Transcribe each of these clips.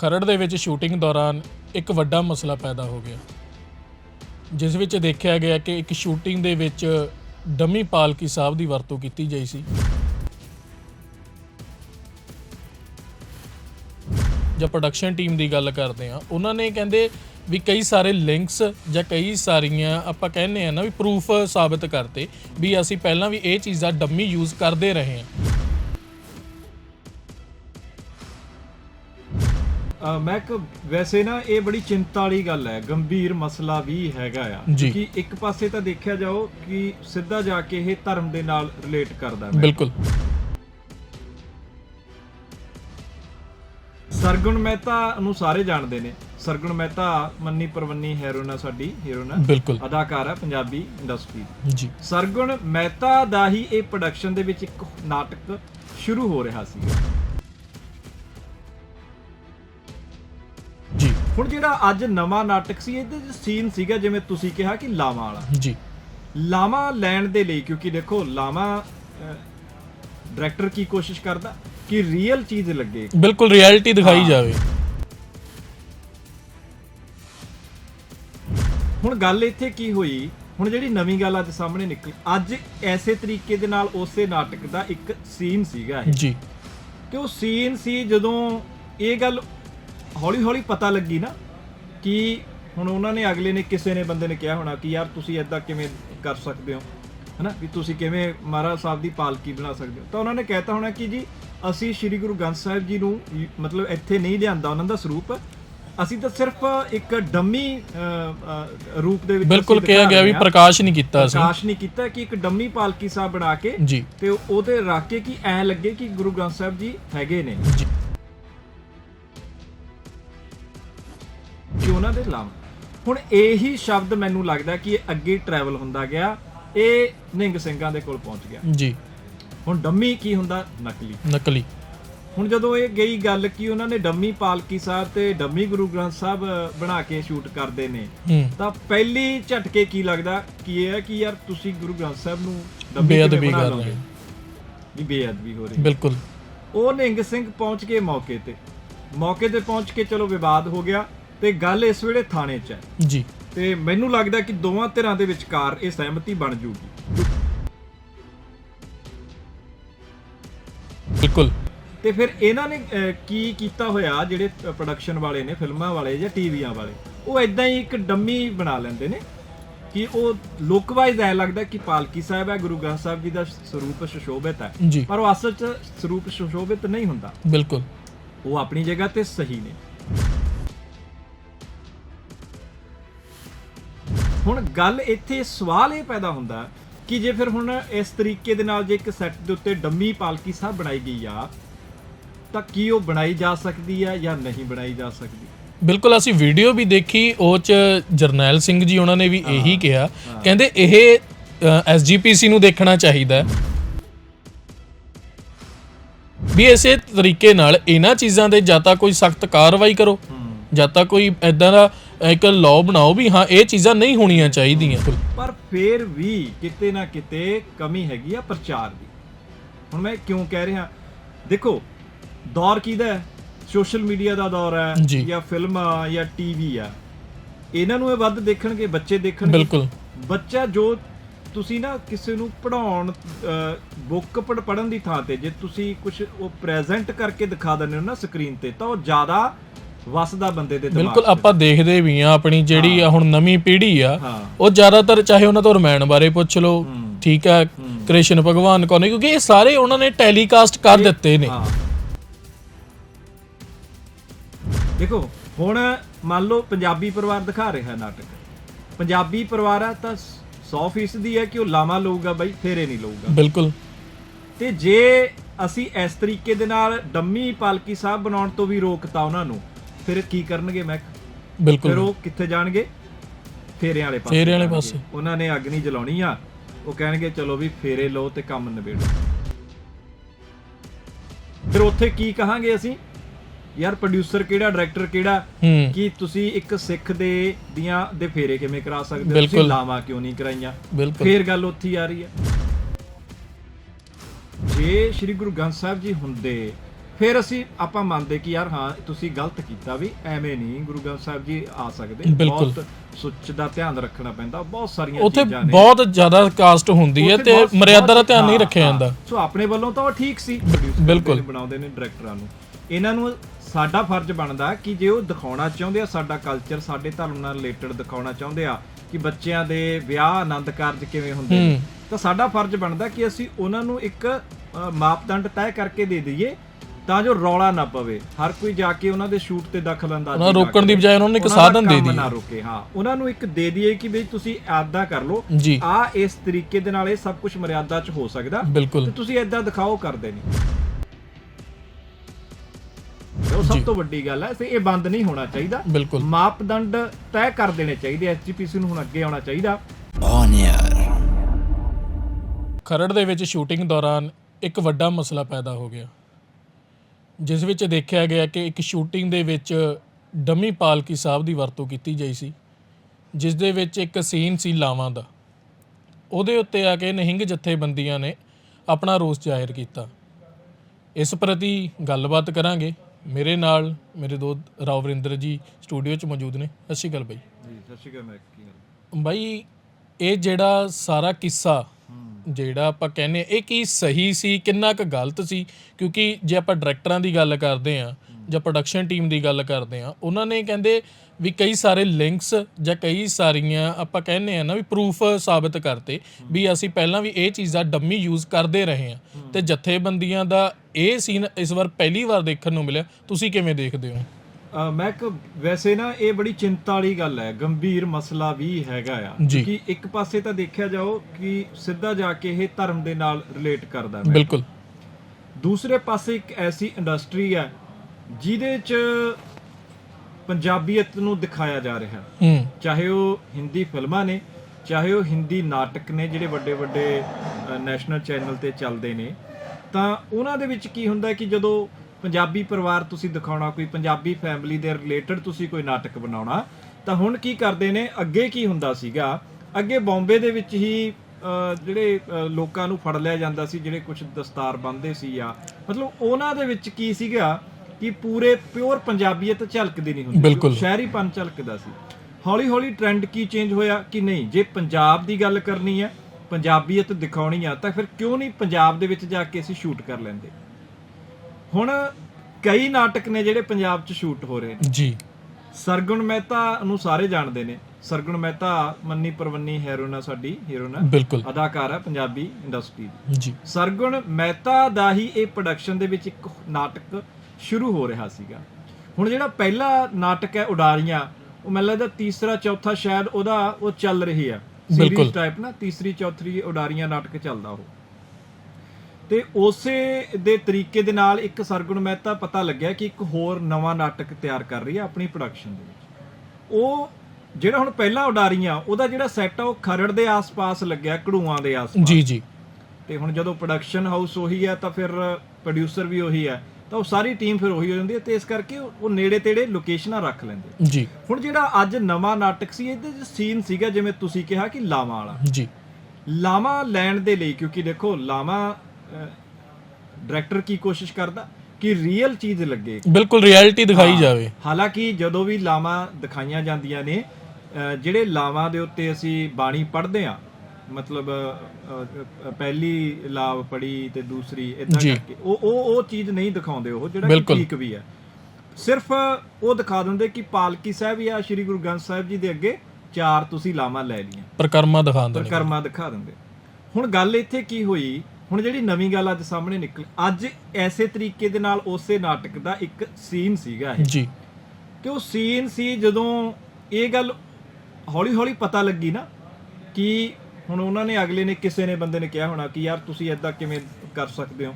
ਖਰੜ ਦੇ ਵਿੱਚ ਸ਼ੂਟਿੰਗ ਦੌਰਾਨ ਇੱਕ ਵੱਡਾ ਮਸਲਾ ਪੈਦਾ ਹੋ ਗਿਆ। ਜਿਸ ਵਿੱਚ ਦੇਖਿਆ ਗਿਆ ਕਿ ਇੱਕ ਸ਼ੂਟਿੰਗ ਦੇ ਵਿੱਚ ਡਮੀ ਪਾਲਕੀ ਸਾਹਿਬ ਦੀ ਵਰਤੋਂ ਕੀਤੀ ਗਈ ਸੀ। ਜਾਂ ਪ੍ਰੋਡਕਸ਼ਨ ਟੀਮ ਦੀ ਗੱਲ ਕਰਦੇ ਆ ਉਹਨਾਂ ਨੇ ਕਹਿੰਦੇ ਵੀ ਕਈ ਸਾਰੇ ਲਿੰਕਸ ਜਾਂ ਕਈ ਸਾਰੀਆਂ ਆਪਾਂ ਕਹਿੰਦੇ ਆ ਨਾ ਵੀ ਪ੍ਰੂਫ ਸਾਬਤ ਕਰਤੇ ਵੀ ਅਸੀਂ ਪਹਿਲਾਂ ਵੀ ਇਹ ਚੀਜ਼ਾਂ ਡੰਮੀ ਯੂਜ਼ ਕਰਦੇ ਰਹੇ ਹਾਂ। ਮੈਂ ਇੱਕ ਵੈਸੇ ਨਾ ਇਹ ਬੜੀ ਚਿੰਤਾ ਵਾਲੀ ਗੱਲ ਹੈ ਗੰਭੀਰ ਮਸਲਾ ਵੀ ਹੈਗਾ ਆ। ਜੀ। ਕਿ ਇੱਕ ਪਾਸੇ ਤਾਂ ਦੇਖਿਆ ਜਾਓ ਕਿ ਸਿੱਧਾ ਜਾ ਕੇ ਇਹ ਧਰਮ ਦੇ ਨਾਲ ਰਿਲੇਟ ਕਰਦਾ ਹੈ ਬਿਲਕੁਲ। ਸਰਗੁਣ ਮਹਿਤਾ ਨੂੰ ਸਾਰੇ ਜਾਣਦੇ ਨੇ। ਸਰਗੁਣ ਮਹਿਤਾ ਮੰਨੀ ਪਰਵੰਨੀ ਹੈਰੋਇਨ ਆ ਸਾਡੀ ਹੀਰੋਇਨ ਆ। ਬਿਲਕੁਲ। ਅਦਾਕਾਰ ਆ ਪੰਜਾਬੀ ਇੰਡਸਟਰੀ ਦੀ। ਜੀ। ਸਰਗੁਣ ਮਹਿਤਾ ਦਾ ਹੀ ਇਹ ਪ੍ਰੋਡਕਸ਼ਨ ਦੇ ਵਿੱਚ ਇੱਕ ਨਾਟਕ ਸ਼ੁਰੂ ਹੋ ਰਿਹਾ ਸੀ। ਹੁਣ ਜਿਹੜਾ ਅੱਜ ਨਵਾਂ ਨਾਟਕ ਸੀ ਇਹਦੇ ਵਿੱਚ ਸੀਨ ਸੀਗਾ ਜਿਵੇਂ ਤੁਸੀਂ ਕਿਹਾ ਕਿ ਲਾਵਾਂ ਵਾਲਾ। ਜੀ। ਲਾਵਾ ਲੈਣ ਦੇ ਲਈ ਕਿਉਂਕਿ ਦੇਖੋ ਲਾਵਾ ਡਾਇਰੈਕਟਰ ਕੀ ਕੋਸ਼ਿਸ਼ ਕਰਦਾ ਕਿ ਰੀਅਲ ਚੀਜ਼ ਲੱਗੇ। ਬਿਲਕੁਲ ਰਿਐਲਿਟੀ ਦਿਖਾਈ। ਜਾਵੇ। ਹੁਣ ਗੱਲ ਇੱਥੇ ਕੀ ਹੋਈ? ਹੁਣ ਜਿਹੜੀ ਨਵੀਂ ਗੱਲ ਅੱਜ ਸਾਹਮਣੇ ਨਿਕਲੀ ਅੱਜ ਐਸੇ ਤਰੀਕੇ ਦੇ ਨਾਲ ਉਸੇ ਨਾਟਕ ਦਾ ਇੱਕ ਸੀਨ ਸੀਗਾ ਇਹ। ਜੀ। ਕਿ ਉਹ ਸੀਨ ਸੀ ਜਦੋਂ ਇਹ ਗੱਲ ਹੌਲੀ ਹੌਲੀ ਪਤਾ ਲੱਗੀ ਨਾ ਕਿ ਹੁਣ ਉਹਨਾਂ ਨੇ ਅਗਲੇ ਨੇ ਕਿਸੇ ਨੇ ਬੰਦੇ ਨੇ ਕਿਹਾ ਹੋਣਾ ਕਿ ਯਾਰ ਤੁਸੀਂ ਐਦਾਂ ਕਿਵੇਂ ਕਰ ਸਕਦੇ ਹੋ ਹਨਾ? ਵੀ ਤੁਸੀਂ ਕਿਵੇਂ ਮਹਾਰਾਜ ਸਾਹਿਬ ਦੀ ਪਾਲਕੀ ਬਣਾ ਸਕਦੇ ਹੋ? ਤਾਂ ਉਹਨਾਂ ਨੇ ਕਹਿਤਾ ਹੋਣਾ ਕਿ ਜੀ ਅਸੀਂ ਸ੍ਰੀ ਗੁਰੂ ਗ੍ਰੰਥ ਸਾਹਿਬ ਜੀ ਨੂੰ ਮਤਲਬ ਇੱਥੇ ਨਹੀਂ ਲਿਆਂਦਾ ਉਹਨਾਂ ਦਾ ਸਰੂਪ। ਅਸੀਂ ਤਾਂ ਸਿਰਫ ਇੱਕ ਡੰਮੀ ਰੂਪ ਦੇ ਵਿੱਚ ਬਿਲਕੁਲ ਕਿਹਾ ਗਿਆ ਵੀ। ਪ੍ਰਕਾਸ਼ ਨਹੀਂ ਕੀਤਾ ਅਸੀਂ। ਪ੍ਰਕਾਸ਼ ਨਹੀਂ ਕੀਤਾ ਕਿ ਇੱਕ ਡੰਮੀ ਪਾਲਕੀ ਸਾਹਿਬ ਬਣਾ ਕੇ ਤੇ ਉਹਦੇ ਰੱਖ ਕੇ ਕਿ ਐ ਲੱਗੇ ਕਿ ਗੁਰੂ ਗ੍ਰੰਥ ਸਾਹਿਬ ਜੀ ਹੈਗੇ ਨੇ। ਉਹਨਾਂ ਦੇ ਲਾਮ ਹੁਣ ਇਹੀ ਸ਼ਬਦ ਮੈਨੂੰ ਲੱਗਦਾ ਕਿ ਇਹ ਅੱਗੇ ਟਰੈਵਲ ਹੁੰਦਾ ਗਿਆ ਇਹ ਨਿੰਗ ਸਿੰਘਾਂ ਦੇ ਕੋਲ ਪਹੁੰਚ ਗਿਆ। ਜੀ। ਹੁਣ ਡੰਮੀ ਕੀ ਹੁੰਦਾ? ਨਕਲੀ। ਨਕਲੀ। ਹੁਣ ਜਦੋਂ ਇਹ ਗਈ ਗੱਲ ਕਿ ਉਹਨਾਂ ਨੇ ਡੰਮੀ ਪਾਲਕੀ ਸਾਹਿਬ ਤੇ ਡੰਮੀ ਗੁਰੂ ਗ੍ਰੰਥ ਸਾਹਿਬ ਬਣਾ ਕੇ ਸ਼ੂਟ ਕਰਦੇ ਨੇ ਤਾਂ ਪਹਿਲੀ ਝਟਕੇ ਕੀ ਲੱਗਦਾ? ਕਿ ਇਹ ਹੈ ਕਿ ਯਾਰ ਤੁਸੀਂ ਗੁਰੂ ਗ੍ਰੰਥ ਸਾਹਿਬ ਨੂੰ ਡੰਮੀ ਬੇਅਦਬੀ ਬਣਾ ਕਰ ਲਓਗੇ? ਵੀ ਬੇਅਦਬੀ ਹੋ ਰਹੀ ਬਿਲਕੁਲ। ਉਹ ਨਿੰਗ ਸਿੰਘ ਪਹੁੰਚ ਕੇ ਮੌਕੇ ਤੇ। ਮੌਕੇ ਤੇ ਪਹੁੰਚ ਕੇ ਚਲੋ ਵਿਵਾਦ ਹੋ ਗਿਆ। ਤੇ ਗੱਲ ਇਸ ਵੇਲੇ ਥਾਣੇ 'ਚ ਹੈ। ਜੀ। ਤੇ ਮੈਨੂੰ ਲੱਗਦਾ ਕਿ ਦੋਵਾਂ ਧਿਰਾਂ ਦੇ ਵਿਚਕਾਰ ਇਹ ਸਹਿਮਤੀ ਬਣ ਜੂਗੀ। ਬਿਲਕੁਲ। ਤੇ ਫਿਰ ਇਹਨਾਂ ਨੇ ਕੀ ਕੀਤਾ ਹੋਇਆ ਜਿਹੜੇ ਪ੍ਰੋਡਕਸ਼ਨ ਵਾਲੇ ਨੇ ਫਿਲਮਾਂ ਵਾਲੇ ਜਾਂ ਟੀਵੀਆਂ ਵਾਲੇ ਉਹ ਇਦਾਂ ਹੀ ਇੱਕ ਡੰਮੀ ਬਣਾ ਲੈਂਦੇ ਨੇ ਕਿ ਉਹ ਲੁੱਕ ਵਾਈਜ਼ ਐ ਲੱਗਦਾ ਕਿ ਪਾਲਕੀ ਸਾਹਿਬ ਹੈ ਗੁਰੂ ਗ੍ਰੰਥ ਸਾਹਿਬ ਜੀ ਦਾ ਸਰੂਪ ਸੁਸ਼ੋਭਿਤ ਹੈ। ਪਰ ਉਹ ਅਸਲ 'ਚ ਸਰੂਪ ਸੁਸ਼ੋਭਿਤ ਨਹੀਂ ਹੁੰਦਾ। ਬਿਲਕੁਲ। ਉਹ ਆਪਣੀ ਜਗ੍ਹਾ ਤੇ ਸਹੀ ਨੇ। ਹੁਣ ਗੱਲ ਇੱਥੇ ਸਵਾਲ ਇਹ ਪੈਦਾ ਹੁੰਦਾ ਕਿ ਜੇ ਫਿਰ ਹੁਣ ਇਸ ਤਰੀਕੇ ਦੇ ਨਾਲ ਜੇ ਇੱਕ ਸੈੱਟ ਦੇ ਉੱਤੇ ਡੰਮੀ ਪਾਲਕੀ ਸਾਹਿਬ ਬਣਾਈ ਗਈ ਆ ਤਾਂ ਕੀ ਉਹ ਬਣਾਈ ਜਾ ਸਕਦੀ ਆ ਜਾਂ ਨਹੀਂ ਬਣਾਈ ਜਾ ਸਕਦੀ? ਬਿਲਕੁਲ ਅਸੀਂ ਵੀਡੀਓ ਵੀ ਦੇਖੀ ਉਹ ਚ ਜਰਨੈਲ ਸਿੰਘ ਜੀ ਉਹਨਾਂ ਨੇ ਵੀ ਇਹੀ ਕਿਹਾ। ਕਹਿੰਦੇ ਇਹ ਐਸਜੀਪੀਸੀ ਨੂੰ ਦੇਖਣਾ ਚਾਹੀਦਾ ਵੀ ਇਸੇ ਤਰੀਕੇ ਨਾਲ ਇਹਨਾਂ ਚੀਜ਼ਾਂ ਦੇ ਜਾਂ ਤਾਂ ਕੋਈ ਸਖਤ ਕਾਰਵਾਈ ਕਰੋ ਜਾਂ ਤਾਂ ਕੋਈ ਐਦਾਂ ਦਾ ਇੱਕ ਲਾਅ ਬਣਾਓ ਵੀ ਹਾਂ ਇਹ ਚੀਜ਼ਾਂ ਨਹੀਂ ਹੋਣੀਆਂ ਚਾਹੀਦੀਆਂ। ਪਰ ਫਿਰ ਵੀ ਕਿਤੇ ਨਾ ਕਿਤੇ ਕਮੀ ਹੈਗੀ ਆ ਪ੍ਰਚਾਰ ਦੀ। ਹੁਣ ਮੈਂ ਕਿਉਂ ਕਹਿ ਰਿਹਾ? ਦੇਖੋ ਦੌਰ ਕਿਹਦਾ ਹੈ? ਸੋਸ਼ਲ ਮੀਡੀਆ ਦਾ ਦੌਰ ਹੈ ਜੀ। ਫਿਲਮਾਂ ਜਾਂ ਟੀਵੀ ਆ। ਇਹਨਾਂ ਨੂੰ ਇਹ ਵੱਧ ਦੇਖਣਗੇ ਬੱਚੇ ਦੇਖਣਗੇ। ਬਿਲਕੁਲ। ਬੱਚਾ ਜੋ ਤੁਸੀਂ ਨਾ ਕਿਸੇ ਨੂੰ ਪੜਾਉਣ ਬੁੱਕ ਪੜ ਪੜਨ ਦੀ ਥਾਂ ਤੇ ਜੇ ਤੁਸੀਂ ਕੁਝ ਉਹ ਪ੍ਰੈਜ਼ੈਂਟ ਕਰਕੇ ਦਿਖਾ ਦਿੰਦੇ ਹੋ ਨਾ ਸਕਰੀਨ ਤੇ ਤਾਂ ਉਹ ਜ਼ਿਆਦਾ ਵਸਦਾ ਬੰਦੇ ਦੇ ਦਿਮਾਗ ਬਿਲਕੁਲ। ਆਪਾਂ ਦੇਖਦੇ ਵੀ ਆ ਆਪਣੀ ਜਿਹੜੀ ਆ ਹੁਣ ਨਵੀਂ ਪੀੜ੍ਹੀ ਆ ਹਾਂ। ਉਹ ਜ਼ਿਆਦਾਤਰ ਚਾਹੇ ਉਹਨਾਂ ਤੋਂ ਰਮਾਇਣ ਬਾਰੇ ਪੁੱਛ ਲਓ ਠੀਕ ਹੈ। ਕ੍ਰਿਸ਼ਨ ਭਗਵਾਨ ਕੌਣ ਹੈ ਕਿਉਂਕਿ ਇਹ ਸਾਰੇ ਉਹਨਾਂ ਨੇ ਟੈਲੀਕਾਸਟ ਕਰ ਦਿੱਤੇ ਨੇ। ਹਾਂ। ਦੇਖੋ ਹੁਣ ਮੰਨ ਲਓ ਪੰਜਾਬੀ ਪਰਿਵਾਰ ਦਿਖਾ ਰਿਹਾ ਨਾਟਕ। ਪੰਜਾਬੀ ਪਰਿਵਾਰ ਆ ਤਾਂ 100% ਦੀ ਹੈ ਕਿ ਉਹ ਲਾਮਾ ਲਊਗਾ ਬਾਈ ਫੇਰੇ ਨਹੀਂ ਲਊਗਾ। ਬਿਲਕੁਲ। ਤੇ ਜੇ ਅਸੀਂ ਇਸ ਤਰੀਕੇ ਦੇ ਨਾਲ ਡੰਮੀ ਪਾਲਕੀ ਸਾਹਿਬ ਬਣਾਉਣ ਤੋਂ ਵੀ ਰੋਕਤਾ ਉਹਨਾਂ ਨੂੰ ਫਿਰ ਕੀ ਕਰਨਗੇ ਮੈਂ ਫਿਰ ਬਿਲਕੁਲ। ਉਹ ਕਿੱਥੇ ਜਾਣਗੇ? ਫੇਰਿਆਂ ਵਾਲੇ ਪਾਸੇ ਫੇਰਿਆਂ ਵਾਲੇ ਜਾਣਗੇ। ਪਾਸੇ। ਉਹਨਾਂ ਨੇ ਅੱਗ ਨਹੀਂ ਜਲਾਉਣੀ ਆ। ਉਹ ਕਹਿਣਗੇ ਚਲੋ ਵੀ ਫੇਰੇ ਲਓ ਤੇ ਕੰਮ ਨਿਬੇੜੋ। ਫਿਰ ਉੱਥੇ ਕੀ ਕਹਾਂਗੇ ਅਸੀਂ? ਯਾਰ ਪ੍ਰੋਡਿਊਸਰ ਕਿਹੜਾ ਡਾਇਰੈਕਟਰ ਕਿਹੜਾ? ਹੂੰ। ਕਿ ਤੁਸੀਂ ਇੱਕ ਸਿੱਖ ਦੇ ਦੀਆਂ ਦੇ ਫੇਰੇ ਕਿਵੇਂ ਕਰਾ ਸਕਦੇ ਹੋ? ਬਿਲਕੁਲ। ਤੁਸੀਂ ਲਾਵਾਂ ਕਿਉਂ ਨਹੀਂ ਕਰਾਈਆਂ? ਬਿਲਕੁਲ। ਫੇਰ ਗੱਲ ਉੱਥੇ ਹੀ ਆ ਰਹੀ ਹੈ। ਜੇ ਸ੍ਰੀ ਗੁਰੂ ਗ੍ਰੰਥ ਸਾਹਿਬ ਜੀ ਹੁੰਦੇ ਫਿਰ ਅਸੀਂ ਆਪਾਂ ਮੰਨਦੇ ਕਿ ਯਾਰ ਹਾਂ ਤੁਸੀਂ ਗਲਤ ਕੀਤਾ ਵੀ ਐਵੇਂ ਨਹੀਂ ਗੁਰੂ ਗ੍ਰੰਥ ਸਾਹਿਬ ਜੀ ਆ ਸਕਦੇ ਬਿਲਕੁਲ। ਬਹੁਤ ਸੁੱਚ ਦਾ ਧਿਆਨ ਰੱਖਣਾ ਪੈਂਦਾ ਬਹੁਤ ਸਾਰੀਆਂ ਉੱਥੇ ਚੀਜ਼ਾਂ ਨੇ ਬਹੁਤ ਜ਼ਿਆਦਾ ਕਾਸਟ ਹੁੰਦੀ ਹੈ ਉੱਥੇ ਤੇ ਬਹੁਤ- ਮਰਿਆਦਾ ਦਾ ਧਿਆਨ ਨਹੀਂ ਹਾਂ, ਰੱਖਿਆ ਹਾਂ। ਜਾਂਦਾ ਸੋ ਆਪਣੇ ਵੱਲੋਂ ਤਾਂ ਉਹ ਠੀਕ ਸੀ producer ਬਿਲਕੁਲ। ਜਿਹੜੇ ਬਣਾਉਂਦੇ ਨੇ ਡਾਇਰੈਕਟਰਾਂ ਨੂੰ ਇਹਨਾਂ ਨੂੰ ਸਾਡਾ ਫਰਜ਼ ਬਣਦਾ ਕਿ ਜੇ ਉਹ ਦਿਖਾਉਣਾ ਚਾਹੁੰਦੇ ਆ ਸਾਡਾ ਕਲਚਰ ਸਾਡੇ ਧਰਮ ਨਾਲ ਰਿਲੇਟਡ ਦਿਖਾਉਣਾ ਚਾਹੁੰਦੇ ਆ ਕਿ ਬੱਚਿਆਂ ਦੇ ਵਿਆਹ ਆਨੰਦ ਕਾਰਜ ਕਿਵੇਂ ਹੁੰਦੇ ਨੇ। ਤਾਂ ਸਾਡਾ ਫਰਜ਼ ਬਣਦਾ ਕਿ ਅਸੀਂ ਉਹਨਾਂ ਨੂੰ ਇੱਕ ਅ, ਮਾਪਦੰਡ ਤੈਅ ਕਰਕੇ ਦੇ ਦਈਏ ਤਾਂ ਜੋ ਰੌਲਾ ਨਾ ਪਵੇ। ਹਰ ਕੋਈ ਜਾ ਕੇ ਉਹਨਾਂ ਦੇ ਸ਼ੂਟ ਤੇ ਦਖਲ ਅੰਦਾਜ਼ੀ ਉਹਨਾਂ ਨੂੰ ਨਾ ਰੋਕਣ ਦੀ। ਬਜਾਏ ਉਹਨਾਂ ਨੂੰ ਇੱਕ ਸਾਧਨ ਦੇ ਦਈਏ। ਨਾ ਰੋਕੇ ਹਾਂ। ਉਹਨਾਂ ਨੂੰ ਇੱਕ ਦੇ ਦਈਏ ਕਿ ਬਈ ਤੁਸੀਂ ਆਦਾ ਕਰ ਲਓ। ਆ ਇਸ ਤਰੀਕੇ ਦੇ ਨਾਲ ਇਹ ਸਭ ਕੁਝ ਮਰਿਆਦਾ 'ਚ ਹੋ ਸਕਦਾ। ਬਿਲਕੁਲ। ਤੇ ਤੁਸੀਂ ਐਦਾਂ ਦਿਖਾਓ ਕਰਦੇ ਨਹੀਂ ਉਹ ਸਭ ਤੋਂ ਵੱਡੀ ਗੱਲ ਹੈ ਤੇ ਇਹ ਬੰਦ ਨਹੀਂ ਹੋਣਾ ਚਾਹੀਦਾ। ਬਿਲਕੁਲ। ਮਾਪਦੰਡ ਤੈਅ ਕਰ ਦੇਣੇ ਚਾਹੀਦੇ ਐਸਜੀਪੀਸੀ ਨੂੰ ਹੁਣ ਅੱਗੇ ਆਉਣਾ ਚਾਹੀਦਾ। On air. ਖਰੜ ਦੇ ਵਿੱਚ ਸ਼ੂਟਿੰਗ ਦੌਰਾਨ ਇੱਕ ਵੱਡਾ ਮਸਲਾ ਪੈਦਾ ਹੋ ਗਿਆ। ਜਿਸ ਵਿੱਚ ਦੇਖਿਆ ਗਿਆ ਕਿ ਇੱਕ ਸ਼ੂਟਿੰਗ ਦੇ ਵਿੱਚ ਡਮੀ ਪਾਲਕੀ ਸਾਹਿਬ ਦੀ ਵਰਤੋਂ ਕੀਤੀ ਗਈ ਸੀ ਜਿਸ ਦੇ ਵਿੱਚ ਇੱਕ ਸੀਨ ਸੀ ਲਾਵਾਂ ਦਾ। ਉਹਦੇ ਉੱਤੇ ਆ ਕੇ ਨਿਹੰਗ ਜਥੇਬੰਦੀਆਂ ਨੇ ਆਪਣਾ ਰੋਸ ਜ਼ਾਹਿਰ ਕੀਤਾ। ਇਸ ਪ੍ਰਤੀ ਗੱਲਬਾਤ ਕਰਾਂਗੇ। ਮੇਰੇ ਨਾਲ ਮੇਰੇ ਦੋ ਰਾਵ ਵਰਿੰਦਰ ਜੀ ਸਟੂਡੀਓ 'ਚ ਮੌਜੂਦ ਨੇ। ਸਤਿ ਸ਼੍ਰੀ ਅਕਾਲ ਬਾਈ। ਜੀ ਸਤਿ ਸ਼੍ਰੀ ਅਕਾਲ ਮੈਂ ਕੀ ਬਾਈ ਇਹ ਜਿਹੜਾ ਸਾਰਾ ਕਿੱਸਾ ਜਿਹੜਾ ਆਪਾਂ ਕਹਿੰਦੇ ਇਹ ਕੀ ਸਹੀ ਸੀ, ਕਿੰਨਾ ਕੁ ਗਲਤ ਸੀ? ਕਿਉਂਕਿ ਜੇ ਆਪਾਂ ਡਾਇਰੈਕਟਰਾਂ ਦੀ ਗੱਲ ਕਰਦੇ ਆ ਜਾਂ ਪ੍ਰੋਡਕਸ਼ਨ ਟੀਮ ਦੀ ਗੱਲ ਕਰਦੇ ਆ ਉਹਨਾਂ ਨੇ ਕਹਿੰਦੇ ਵੀ ਕਈ ਸਾਰੇ ਲਿੰਕਸ ਜਾਂ ਕਈ ਸਾਰੀਆਂ ਆਪਾਂ ਕਹਿੰਦੇ ਆ ਨਾ ਵੀ ਪ੍ਰੂਫ ਸਾਬਤ ਕਰਤੇ ਵੀ ਅਸੀਂ ਪਹਿਲਾਂ ਵੀ ਇਹ ਚੀਜ਼ਾਂ ਡੰਮੀ ਯੂਜ਼ ਕਰਦੇ ਰਹੇ ਆ ਤੇ ਜਥੇਬੰਦੀਆਂ ਦਾ ਇਹ ਸੀਨ ਇਸ ਵਾਰ ਪਹਿਲੀ ਵਾਰ ਦੇਖਣ ਨੂੰ ਮਿਲਿਆ। ਤੁਸੀਂ ਕਿਵੇਂ ਦੇਖਦੇ ਹੋ? ਮੈਂ ਇੱਕ ਵੈਸੇ ਨਾ ਇਹ ਬੜੀ ਚਿੰਤਾ ਵਾਲੀ ਗੱਲ ਹੈ ਗੰਭੀਰ ਮਸਲਾ ਵੀ ਹੈਗਾ ਆ। ਜੀ। ਕਿ ਇੱਕ ਪਾਸੇ ਤਾਂ ਦੇਖਿਆ ਜਾਓ ਕਿ ਸਿੱਧਾ ਜਾ ਕੇ ਇਹ ਧਰਮ ਦੇ ਨਾਲ ਰਿਲੇਟ ਕਰਦਾ ਮੈਂ ਬਿਲਕੁਲ। ਦੂਸਰੇ ਪਾਸੇ ਇੱਕ ਐਸੀ ਇੰਡਸਟਰੀ ਹੈ ਜਿਹਦੇ 'ਚ ਪੰਜਾਬੀਅਤ ਨੂੰ ਦਿਖਾਇਆ ਜਾ ਰਿਹਾ ਹੂੰ। ਚਾਹੇ ਉਹ ਹਿੰਦੀ ਫਿਲਮਾਂ ਨੇ ਚਾਹੇ ਉਹ ਹਿੰਦੀ ਨਾਟਕ ਨੇ ਜਿਹੜੇ ਵੱਡੇ ਵੱਡੇ ਨੈਸ਼ਨਲ ਚੈਨਲ ਤੇ ਚੱਲਦੇ ਨੇ ਤਾਂ ਉਹਨਾਂ ਦੇ ਵਿੱਚ ਕੀ ਹੁੰਦਾ ਕਿ ਜਦੋਂ ਪੰਜਾਬੀ ਪਰਿਵਾਰ ਤੁਸੀਂ ਦਿਖਾਉਣਾ ਕੋਈ ਪੰਜਾਬੀ ਫੈਮਿਲੀ ਦੇ ਰਿਲੇਟਡ ਤੁਸੀਂ ਕੋਈ ਨਾਟਕ ਬਣਾਉਣਾ ਤਾਂ ਹੁਣ ਕੀ ਕਰਦੇ ਨੇ ਅੱਗੇ ਕੀ ਹੁੰਦਾ ਸੀਗਾ? ਅੱਗੇ ਬੰਬੇ ਦੇ ਵਿੱਚ ਹੀ ਜਿਹੜੇ ਲੋਕਾਂ ਨੂੰ ਫੜ ਲਿਆ ਜਾਂਦਾ ਸੀ ਜਿਹੜੇ ਕੁਝ ਦਸਤਾਰ ਬੰਨਦੇ ਸੀ ਆ ਮਤਲਬ ਉਹਨਾਂ ਦੇ ਵਿੱਚ ਕੀ ਸੀਗਾ ਕਿ ਪੂਰੇ ਪਿਓਰ ਪੰਜਾਬੀਅਤ ਝਲਕਦੀ ਨਹੀਂ ਹੁੰਦੀ। ਸ਼ਹਿਰੀਪਨ ਝਲਕਦਾ ਸੀ। ਹੌਲੀ ਹੌਲੀ ਟ੍ਰੈਂਡ ਕੀ ਚੇਂਜ ਹੋਇਆ ਕਿ ਨਹੀਂ ਜੇ ਪੰਜਾਬ ਦੀ ਗੱਲ ਕਰਨੀ ਹੈ ਪੰਜਾਬੀਅਤ ਦਿਖਾਉਣੀ ਆ ਤਾਂ ਫਿਰ ਕਿਉਂ ਨਹੀਂ ਪੰਜਾਬ ਦੇ ਵਿੱਚ ਜਾ ਕੇ ਅਸੀਂ ਸ਼ੂਟ ਕਰ ਲੈਂਦੇ? ਹੁਣ ਕਈ ਨਾਟਕ ਨੇ ਜਿਹੜੇ ਪੰਜਾਬ 'ਚ ਸ਼ੂਟ ਹੋ ਰਹੇ ਨੇ। ਜੀ। ਸਰਗੁਣ ਮਹਿਤਾ ਨੂੰ ਸਾਰੇ ਜਾਣਦੇ ਨੇ। ਸਰਗੁਣ ਮਹਿਤਾ ਮੰਨੀ ਪਰਵੰਨੀ ਹੈਰੋਇਨ ਆ ਸਾਡੀ ਹੀਰੋਇਨ ਆ। ਬਿਲਕੁਲ। ਅਦਾਕਾਰ ਆ ਪੰਜਾਬੀ ਇੰਡਸਟਰੀ ਦੀ। ਜੀ। ਸਰਗੁਣ ਮਹਿਤਾ ਦਾ ਹੀ ਇਹ ਪ੍ਰੋਡਕਸ਼ਨ ਦੇ ਵਿੱਚ ਇੱਕ ਨਾਟਕ ਸ਼ੁਰੂ ਹੋ ਰਿਹਾ ਸੀਗਾ। ਹੁਣ ਜਿਹੜਾ ਪਹਿਲਾ ਨਾਟਕ ਹੈ ਉਡਾਰੀਆਂ ਉਹ ਮੈਨੂੰ ਲੱਗਦਾ ਤੀਸਰਾ ਚੌਥਾ ਸ਼ਾਇਦ ਉਹਦਾ ਉਹ ਚੱਲ ਰਹੀ ਹੈ। ਸੀਰੀਜ਼ ਟਾਈਪ ਨਾ ਤੀਸਰੀ ਚੌਥੀ ਉਡਾਰੀਆਂ ਨਾਟਕ ਚੱਲਦਾ ਉਹ। ਤੇ ਉਸੇ ਦੇ ਤਰੀਕੇ ਦੇ ਨਾਲ ਇੱਕ ਸਰਗੁਣ ਮਹਿਤਾ ਪਤਾ ਲੱਗਿਆ ਕਿ ਇੱਕ ਹੋਰ ਨਵਾਂ ਨਾਟਕ ਤਿਆਰ ਕਰ ਰਹੀ ਹੈ ਆਪਣੀ ਪ੍ਰੋਡਕਸ਼ਨ ਦੇ ਵਿੱਚ। ਉਹ ਜਿਹੜਾ ਹੁਣ ਪਹਿਲਾਂ ਉਡਾਰੀਆਂ ਉਹਦਾ ਜਿਹੜਾ ਸੈੱਟ ਆ ਉਹ ਖਰੜ ਦੇ ਆਸ-ਪਾਸ ਲੱਗਿਆ ਕੜੂਆਂ ਦੇ ਆਸ-ਪਾਸ। ਜੀ ਜੀ। ਤੇ ਹੁਣ ਜਦੋਂ ਪ੍ਰੋਡਕਸ਼ਨ ਹਾਊਸ ਉਹੀ ਹੈ ਤਾਂ ਫਿਰ ਪ੍ਰੋਡਿਊਸਰ ਵੀ ਉਹੀ ਹੈ ਤਾਂ ਉਹ ਸਾਰੀ ਟੀਮ ਫਿਰ ਉਹੀ ਹੋ ਜਾਂਦੀ ਹੈ ਤੇ ਇਸ ਕਰਕੇ ਉਹ ਉਹ ਨੇੜੇ-ਤੇੜੇ ਲੋਕੇਸ਼ਨਾਂ ਰੱਖ ਲੈਂਦੇ ਜੀ। ਹੁਣ ਜਿਹੜਾ ਅੱਜ ਨਵਾਂ ਨਾਟਕ ਸੀ ਇਹਦੇ ਚ ਸੀਨ ਸੀਗਾ ਜਿਵੇਂ ਤੁਸੀਂ ਕਿਹਾ ਕਿ ਲਾਵਾਂ ਵਾਲਾ। ਜੀ। ਲਾਵਾਂ ਲੈਣ ਦੇ ਲਈ ਕਿਉਂਕਿ ਦੇਖੋ ਲਾਵਾਂ ਡਾਇਰੈਕਟਰ ਕੀ ਕੋਸ਼ਿਸ਼ ਕਰਦਾ ਕਿ ਰੀਅਲ ਚੀਜ਼ ਲੱਗੇ। ਬਿਲਕੁਲ ਰਿਐਲਿਟੀ ਦਿਖਾਈ ਜਾਵੇ। ਹਾਲਾਂਕਿ ਜਦੋਂ ਵੀ ਲਾਵਾਂ ਦਿਖਾਈਆਂ ਜਾਂਦੀਆਂ ਨੇ ਜਿਹੜੇ ਲਾਵਾਂ ਦੇ ਉੱਤੇ ਅਸੀਂ ਬਾਣੀ ਪੜ੍ਹਦੇ ਆ ਮਤਲਬ ਪਹਿਲੀ ਲਾਵ ਪੜੀ ਤੇ ਦੂਸਰੀ ਇਦਾਂ। ਕਰਕੇ ਉਹ ਉਹ ਉਹ ਚੀਜ਼ ਨਹੀਂ ਦਿਖਾਉਂਦੇ ਉਹ ਜਿਹੜਾ। ਠੀਕ ਵੀ ਹੈ। ਸਿਰਫ ਉਹ ਦਿਖਾ ਦਿੰਦੇ ਕਿ ਪਾਲਕੀ ਸਾਹਿਬ ਜਾਂ ਸ੍ਰੀ ਗੁਰੂ ਗ੍ਰੰਥ ਸਾਹਿਬ ਜੀ ਦੇ ਅੱਗੇ ਚਾਰ ਤੁਸੀਂ ਲਾਵਾਂ ਲੈ ਲਈਆਂ। ਪ੍ਰਕਰਮਾ ਦਿਖਾਉਂਦੇ ਨੇ। ਪ੍ਰਕਰਮਾ ਦਿਖਾ ਦਿੰਦੇ। ਹੁਣ ਗੱਲ ਇੱਥੇ ਕੀ ਹੋਈ? ਹੁਣ ਜਿਹੜੀ ਨਵੀਂ ਗੱਲ ਅੱਜ ਸਾਹਮਣੇ ਨਿਕਲ ਅੱਜ ਐਸੇ ਤਰੀਕੇ ਦੇ ਨਾਲ ਉਸੇ ਨਾਟਕ ਦਾ ਇੱਕ ਸੀਨ ਸੀਗਾ ਇਹ। ਜੀ। ਕਿ ਉਹ ਸੀਨ ਸੀ ਜਦੋਂ ਇਹ ਗੱਲ ਹੌਲੀ ਹੌਲੀ ਪਤਾ ਲੱਗੀ ਨਾ ਕਿ ਹੁਣ ਉਹਨਾਂ ਨੇ ਅਗਲੇ ਨੇ ਕਿਸੇ ਨੇ ਬੰਦੇ ਨੇ ਕਿਹਾ ਹੋਣਾ ਕਿ ਯਾਰ ਤੁਸੀਂ ਐਦਾਂ ਕਿਵੇਂ ਕਰ ਸਕਦੇ ਹੋ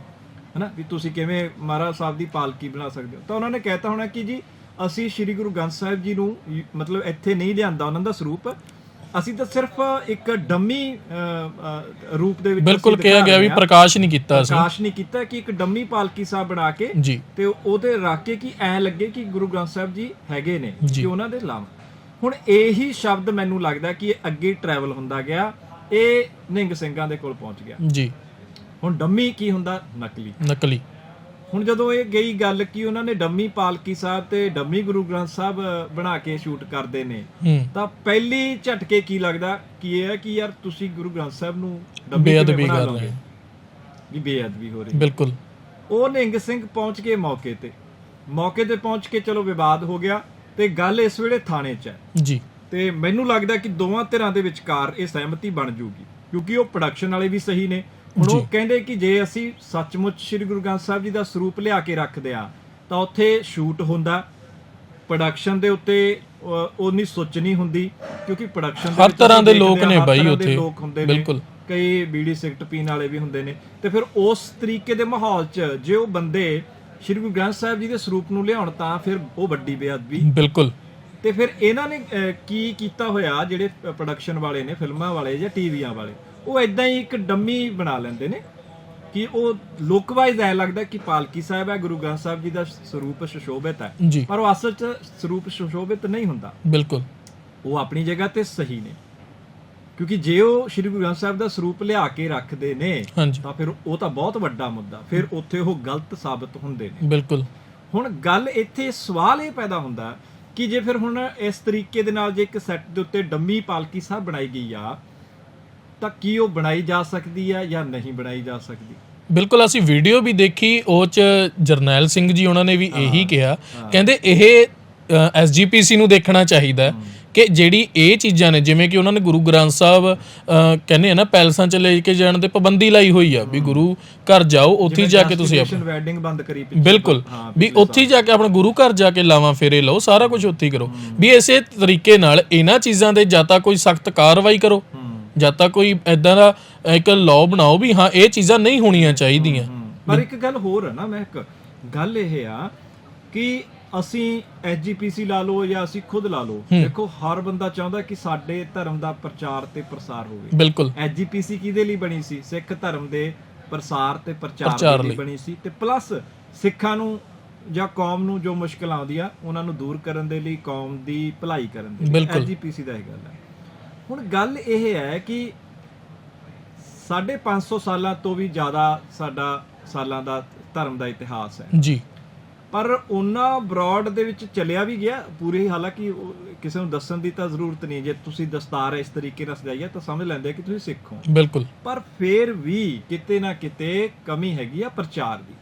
ਹਨਾ? ਵੀ ਤੁਸੀਂ ਕਿਵੇਂ ਮਹਾਰਾਜ ਸਾਹਿਬ ਦੀ ਪਾਲਕੀ ਬਣਾ ਸਕਦੇ ਹੋ? ਤਾਂ ਉਹਨਾਂ ਨੇ ਕਹਿਤਾ ਹੋਣਾ ਕਿ ਜੀ ਅਸੀਂ ਸ੍ਰੀ ਗੁਰੂ ਗ੍ਰੰਥ ਸਾਹਿਬ ਜੀ ਨੂੰ ਮਤਲਬ ਇੱਥੇ ਨਹੀਂ ਲਿਆਂਦਾ ਉਹਨਾਂ ਦਾ ਸਰੂਪ ਅਸੀਂ ਤਾਂ ਸਿਰਫ ਇੱਕ ਡੰਮੀ ਰੂਪ ਦੇ ਵਿੱਚ ਬਿਲਕੁਲ ਕਿਹਾ ਗਿਆ ਵੀ। ਪ੍ਰਕਾਸ਼ ਨਹੀਂ ਕੀਤਾ ਅਸੀਂ। ਪ੍ਰਕਾਸ਼ ਨਹੀਂ ਕੀਤਾ ਕਿ ਇੱਕ ਡੰਮੀ ਪਾਲਕੀ ਸਾਹਿਬ ਬਣਾ ਕੇ ਤੇ ਉਹਦੇ ਰੱਖ ਕੇ ਕਿ ਐ ਲੱਗੇ ਕਿ ਗੁਰੂ ਗ੍ਰੰਥ ਸਾਹਿਬ ਜੀ ਹੈਗੇ ਨੇ। ਕਿ ਉਹਨਾਂ ਦੇ ਲਾਮ। ਹੁਣ ਇਹੀ ਸ਼ਬਦ ਮੈਨੂੰ ਲੱਗਦਾ ਕਿ ਅੱਗੇ ਟਰੈਵਲ ਹੁੰਦਾ ਗਿਆ ਇਹ ਨਿੰਗ ਸਿੰਘਾਂ ਦੇ ਕੋਲ ਪਹੁੰਚ ਗਿਆ। ਜੀ। ਹੁਣ ਡੰਮੀ ਕੀ ਹੁੰਦਾ? ਨਕਲੀ। ਨਕਲੀ। ਹੁਣ ਜਦੋਂ ਇਹ ਗਈ ਗੱਲ ਕਿ ਉਹਨਾਂ ਨੇ ਡੰਮੀ ਪਾਲਕੀ ਸਾਹਿਬ ਤੇ ਡੰਮੀ ਗੁਰੂ ਗ੍ਰੰਥ ਸਾਹਿਬ ਬਣਾ ਕੇ ਸ਼ੂਟ ਕਰਦੇ ਨੇ ਤਾਂ ਪਹਿਲੀ ਝਟਕੇ ਕੀ ਲੱਗਦਾ? ਕਿ ਇਹ ਹੈ ਕਿ ਯਾਰ ਤੁਸੀਂ ਗੁਰੂ ਗ੍ਰੰਥ ਸਾਹਿਬ ਨੂੰ ਡੰਮੀ ਬਣਾ ਕਰ? ਰਹੇ ਵੀ ਬੇਅਦਬੀ ਹੋ ਰਹੀ ਬਿਲਕੁਲ। ਉਹ ਨਿੰਗ ਸਿੰਘ ਪਹੁੰਚ ਗਏ ਮੌਕੇ ਤੇ। ਮੌਕੇ ਤੇ ਪਹੁੰਚ ਕੇ ਚਲੋ ਵਿਵਾਦ ਹੋ ਗਿਆ ਤੇ ਗੱਲ ਇਸ ਵੇਲੇ ਥਾਣੇ 'ਚ ਹੈ। ਜੀ। ਤੇ ਮੈਨੂੰ ਲੱਗਦਾ ਕਿ ਦੋਵਾਂ ਧਿਰਾਂ ਦੇ ਵਿਚਕਾਰ ਇਹ ਸਹਿਮਤੀ ਬਣ ਜੂਗੀ ਕਿਉਂਕਿ ਉਹ ਪ੍ਰੋਡਕਸ਼ਨ ਵਾਲੇ ਵੀ ਸਹੀ ਨੇ ਹੁਣ ਉਹ ਕਹਿੰਦੇ ਕਿ ਜੇ ਅਸੀਂ ਸੱਚਮੁੱਚ ਸ੍ਰੀ ਗੁਰੂ ਗ੍ਰੰਥ ਸਾਹਿਬ ਜੀ ਦਾ ਸਰੂਪ ਲਿਆ ਕੇ ਰੱਖਦੇ ਆ ਤਾਂ ਉੱਥੇ ਸ਼ੂਟ ਹੁੰਦਾ। ਪ੍ਰੋਡਕਸ਼ਨ ਦੇ ਉੱਤੇ ਉਨੀ ਸੁੱਚ ਨਹੀਂ ਹੁੰਦੀ ਕਿਉਂਕਿ ਪ੍ਰੋਡਕਸ਼ਨ ਹਰ ਵਿੱਚ ਤਰ੍ਹਾਂ ਦੇ ਲੋਕ ਨੇ ਹਰ ਬਾਈ ਦੇ ਉੱਥੇ। ਬਿਲਕੁਲ। ਕਈ ਬੀੜੀ ਸਿਗਰਟ ਪੀਣ ਵਾਲੇ ਵੀ ਹੁੰਦੇ ਨੇ। ਤੇ ਫਿਰ ਉਸ ਤਰੀਕੇ ਦੇ ਮਾਹੌਲ 'ਚ ਜੇ ਉਹ ਬੰਦੇ ਸ੍ਰੀ ਗੁਰੂ ਗ੍ਰੰਥ ਸਾਹਿਬ ਜੀ ਦੇ ਸਰੂਪ ਨੂੰ ਲਿਆਉਣ ਤਾਂ ਫਿਰ ਉਹ ਵੱਡੀ ਬੇਅਦਬੀ। ਬਿਲਕੁਲ। ਤੇ ਫਿਰ ਇਹਨਾਂ ਨੇ ਕੀ ਕੀਤਾ ਹੋਇਆ ਜਿਹੜੇ ਪ੍ਰੋਡਕਸ਼ਨ ਵਾਲੇ ਨੇ ਫਿਲਮਾਂ ਵਾਲੇ ਜਾਂ ਟੀਵੀਆਂ ਵਾਲੇ ਉਹ ਇਦਾਂ ਹੀ ਇੱਕ ਡੰਮੀ ਬਣਾ ਲੈਂਦੇ ਨੇ ਕਿ ਉਹ ਲੁੱਕ ਵਾਈਜ਼ ਐ ਲੱਗਦਾ ਕਿ ਪਾਲਕੀ ਸਾਹਿਬ ਹੈ ਗੁਰੂ ਗ੍ਰੰਥ ਸਾਹਿਬ ਜੀ ਦਾ ਸਰੂਪ ਸੁਸ਼ੋਭਿਤ ਹੈ। ਪਰ ਉਹ ਅਸਲ 'ਚ ਸਰੂਪ ਸੁਸ਼ੋਭਿਤ ਨਹੀਂ ਹੁੰਦਾ। ਬਿਲਕੁਲ। ਉਹ ਆਪਣੀ ਜਗ੍ਹਾ ਤੇ ਸਹੀ ਨੇ। ਕਿਉਂਕਿ ਜੇ ਉਹ ਸ੍ਰੀ ਗੁਰੂ ਗ੍ਰੰਥ ਸਾਹਿਬ ਦਾ ਸਰੂਪ ਲਿਆ ਕੇ ਰੱਖਦੇ ਨੇ ਤਾਂ ਫਿਰ ਉਹ ਤਾਂ ਬਹੁਤ ਵੱਡਾ ਮੁੱਦਾ। ਫਿਰ ਉੱਥੇ ਉਹ ਗਲਤ ਸਾਬਤ ਹੁੰਦੇ ਨੇ। ਬਿਲਕੁਲ। ਹੁਣ ਗੱਲ ਇੱਥੇ ਸਵਾਲ ਇਹ ਪੈਦਾ ਹੁੰਦਾ ਕਿ ਜੇ ਫਿਰ ਹੁਣ ਇਸ ਤਰੀਕੇ ਦੇ ਨਾਲ ਜੇ ਇੱਕ ਸੈੱਟ ਦੇ ਉੱਤੇ ਡੰਮੀ ਪਾਲਕੀ ਸਾਹਿਬ ਬਣਾਈ ਗਈ ਆ ਤਾਂ ਕੀ ਉਹ ਬਣਾਈ ਜਾ ਸਕਦੀ ਆ ਜਾਂ ਨਹੀਂ ਬਣਾਈ ਜਾ ਸਕਦੀ? ਬਿਲਕੁਲ ਅਸੀਂ ਵੀਡੀਓ ਵੀ ਦੇਖੀ ਉਹ ਚ ਜਰਨੈਲ ਸਿੰਘ ਜੀ ਉਹਨਾਂ ਨੇ ਵੀ ਇਹੀ ਕਿਹਾ। ਕਹਿੰਦੇ ਇਹ ਐਸਜੀਪੀਸੀ ਨੂੰ ਦੇਖਣਾ ਚਾਹੀਦਾ ਹੈ ਕਿ ਜਿਹੜੀ ਇਹ ਚੀਜ਼ਾਂ ਨੇ ਜਿਵੇਂ ਕਿ ਉਹਨਾਂ ਨੇ ਗੁਰੂ ਗ੍ਰੰਥ ਸਾਹਿਬ ਕਹਿੰਦੇ ਆ ਨਾ ਪੈਲਸਾਂ ਚ ਲੈ ਕੇ ਜਾਣ ਤੇ ਪਾਬੰਦੀ ਲਾਈ ਹੋਈ ਆ ਵੀ ਗੁਰੂ ਘਰ ਜਾਓ ਉੱਥੇ ਹੀ ਜਾ ਕੇ ਤੁਸੀਂ ਆਪਣਾ ਵੈਡਿੰਗ ਬੰਦ ਕਰੀ ਪਿੱਛੇ ਬਿਲਕੁਲ। ਹਾਂ, ਵੀ ਉੱਥੇ ਹੀ ਜਾ ਕੇ ਆਪਣਾ ਗੁਰੂ ਘਰ ਜਾ ਕੇ ਲਾਵਾਂ ਫੇਰੇ ਲਓ ਸਾਰਾ ਕੁਝ ਉੱਥੇ ਹੀ ਕਰੋ। ਵੀ ਇਸੇ ਤਰੀਕੇ ਨਾਲ ਇਹਨਾਂ ਚੀਜ਼ਾਂ ਦੇ ਜਾਂ ਤਾਂ ਕੋਈ ਸਖਤ ਕਾਰਵਾਈ ਕਰੋ। ਹੂੰ। ਜਾਂ ਤਾਂ ਕੋਈ ਐਦਾਂ ਦਾ ਇੱਕ ਲਾਅ ਬਣਾਓ ਵੀ ਹਾਂ ਇਹ ਚੀਜ਼ਾਂ ਨਹੀਂ ਹੋਣੀਆਂ ਚਾਹੀਦੀਆਂ। ਪਰ ਇੱਕ ਗੱਲ ਹੋਰ ਹੈ ਨਾ ਮੈਂ ਇੱਕ ਗੱਲ ਇਹ ਆ ਕਿ ਅਸੀਂ ਐਸਜੀਪੀਸੀ ਲਾ ਲਓ ਜਾਂ ਅਸੀਂ ਖੁਦ ਲਾ ਲਓ ਦੇਖੋ ਹਰ ਬੰਦਾ ਚਾਹੁੰਦਾ ਕਿ ਸਾਡੇ ਧਰਮ ਦਾ ਪ੍ਰਚਾਰ ਤੇ ਪ੍ਰਸਾਰ ਹੋਵੇ। ਬਿਲਕੁਲ। ਐਜੀਪੀਸੀ ਕਿਹਦੇ ਲਈ ਬਣੀ ਸੀ? ਸਿੱਖ ਧਰਮ ਦੇ ਪ੍ਰਸਾਰ ਤੇ ਪ੍ਰਚਾਰ ਲਈ। ਬਣੀ ਸੀ? ਤੇ ਪਲੱਸ ਸਿੱਖਾਂ ਨੂੰ ਜਾਂ ਕੌਮ ਨੂੰ ਜੋ ਮੁਸ਼ਕਲ ਆਉਂਦੀ ਆ ਉਹਨਾਂ ਨੂੰ ਦੂਰ ਕਰਨ ਦੇ ਲਈ ਕੌਮ ਦੀ ਭਲਾਈ ਕਰਨ ਦੇ ਲਈ। ਐਜੀਪੀਸੀ ਦਾ ਇਹ ਗੱਲ ਹੈ ਹੁਣ ਗੱਲ ਇਹ ਹੈ ਕਿ 550 ਸਾਲਾਂ ਤੋਂ ਵੀ ਜ਼ਿਆਦਾ ਸਾਡਾ ਸਾਲਾਂ ਦਾ ਧਰਮ ਦਾ ਇਤਿਹਾਸ ਹੈ। ਜੀ। ਪਰ ਉਹਨਾਂ ਬਰਾਡ ਦੇ ਵਿੱਚ ਚੱਲਿਆ ਵੀ ਗਿਆ। ਪੂਰੇ ਹਾਲਾਂਕਿ ਕਿਸੇ ਨੂੰ ਦੱਸਣ ਦੀ ਤਾਂ ਜ਼ਰੂਰਤ ਨਹੀਂ ਜੇ ਤੁਸੀਂ ਦਸਤਾਰ ਇਸ ਤਰੀਕੇ ਨਾਲ ਸਜਾਈ ਹੈ ਤਾਂ ਸਮਝ ਲੈਂਦੇ ਆ ਕਿ ਤੁਸੀਂ ਸਿੱਖ ਹੋ। ਬਿਲਕੁਲ। ਪਰ ਫੇਰ ਵੀ ਕਿਤੇ ਨਾ ਕਿਤੇ ਕਮੀ ਹੈਗੀ ਆ ਪ੍ਰਚਾਰ ਦੀ।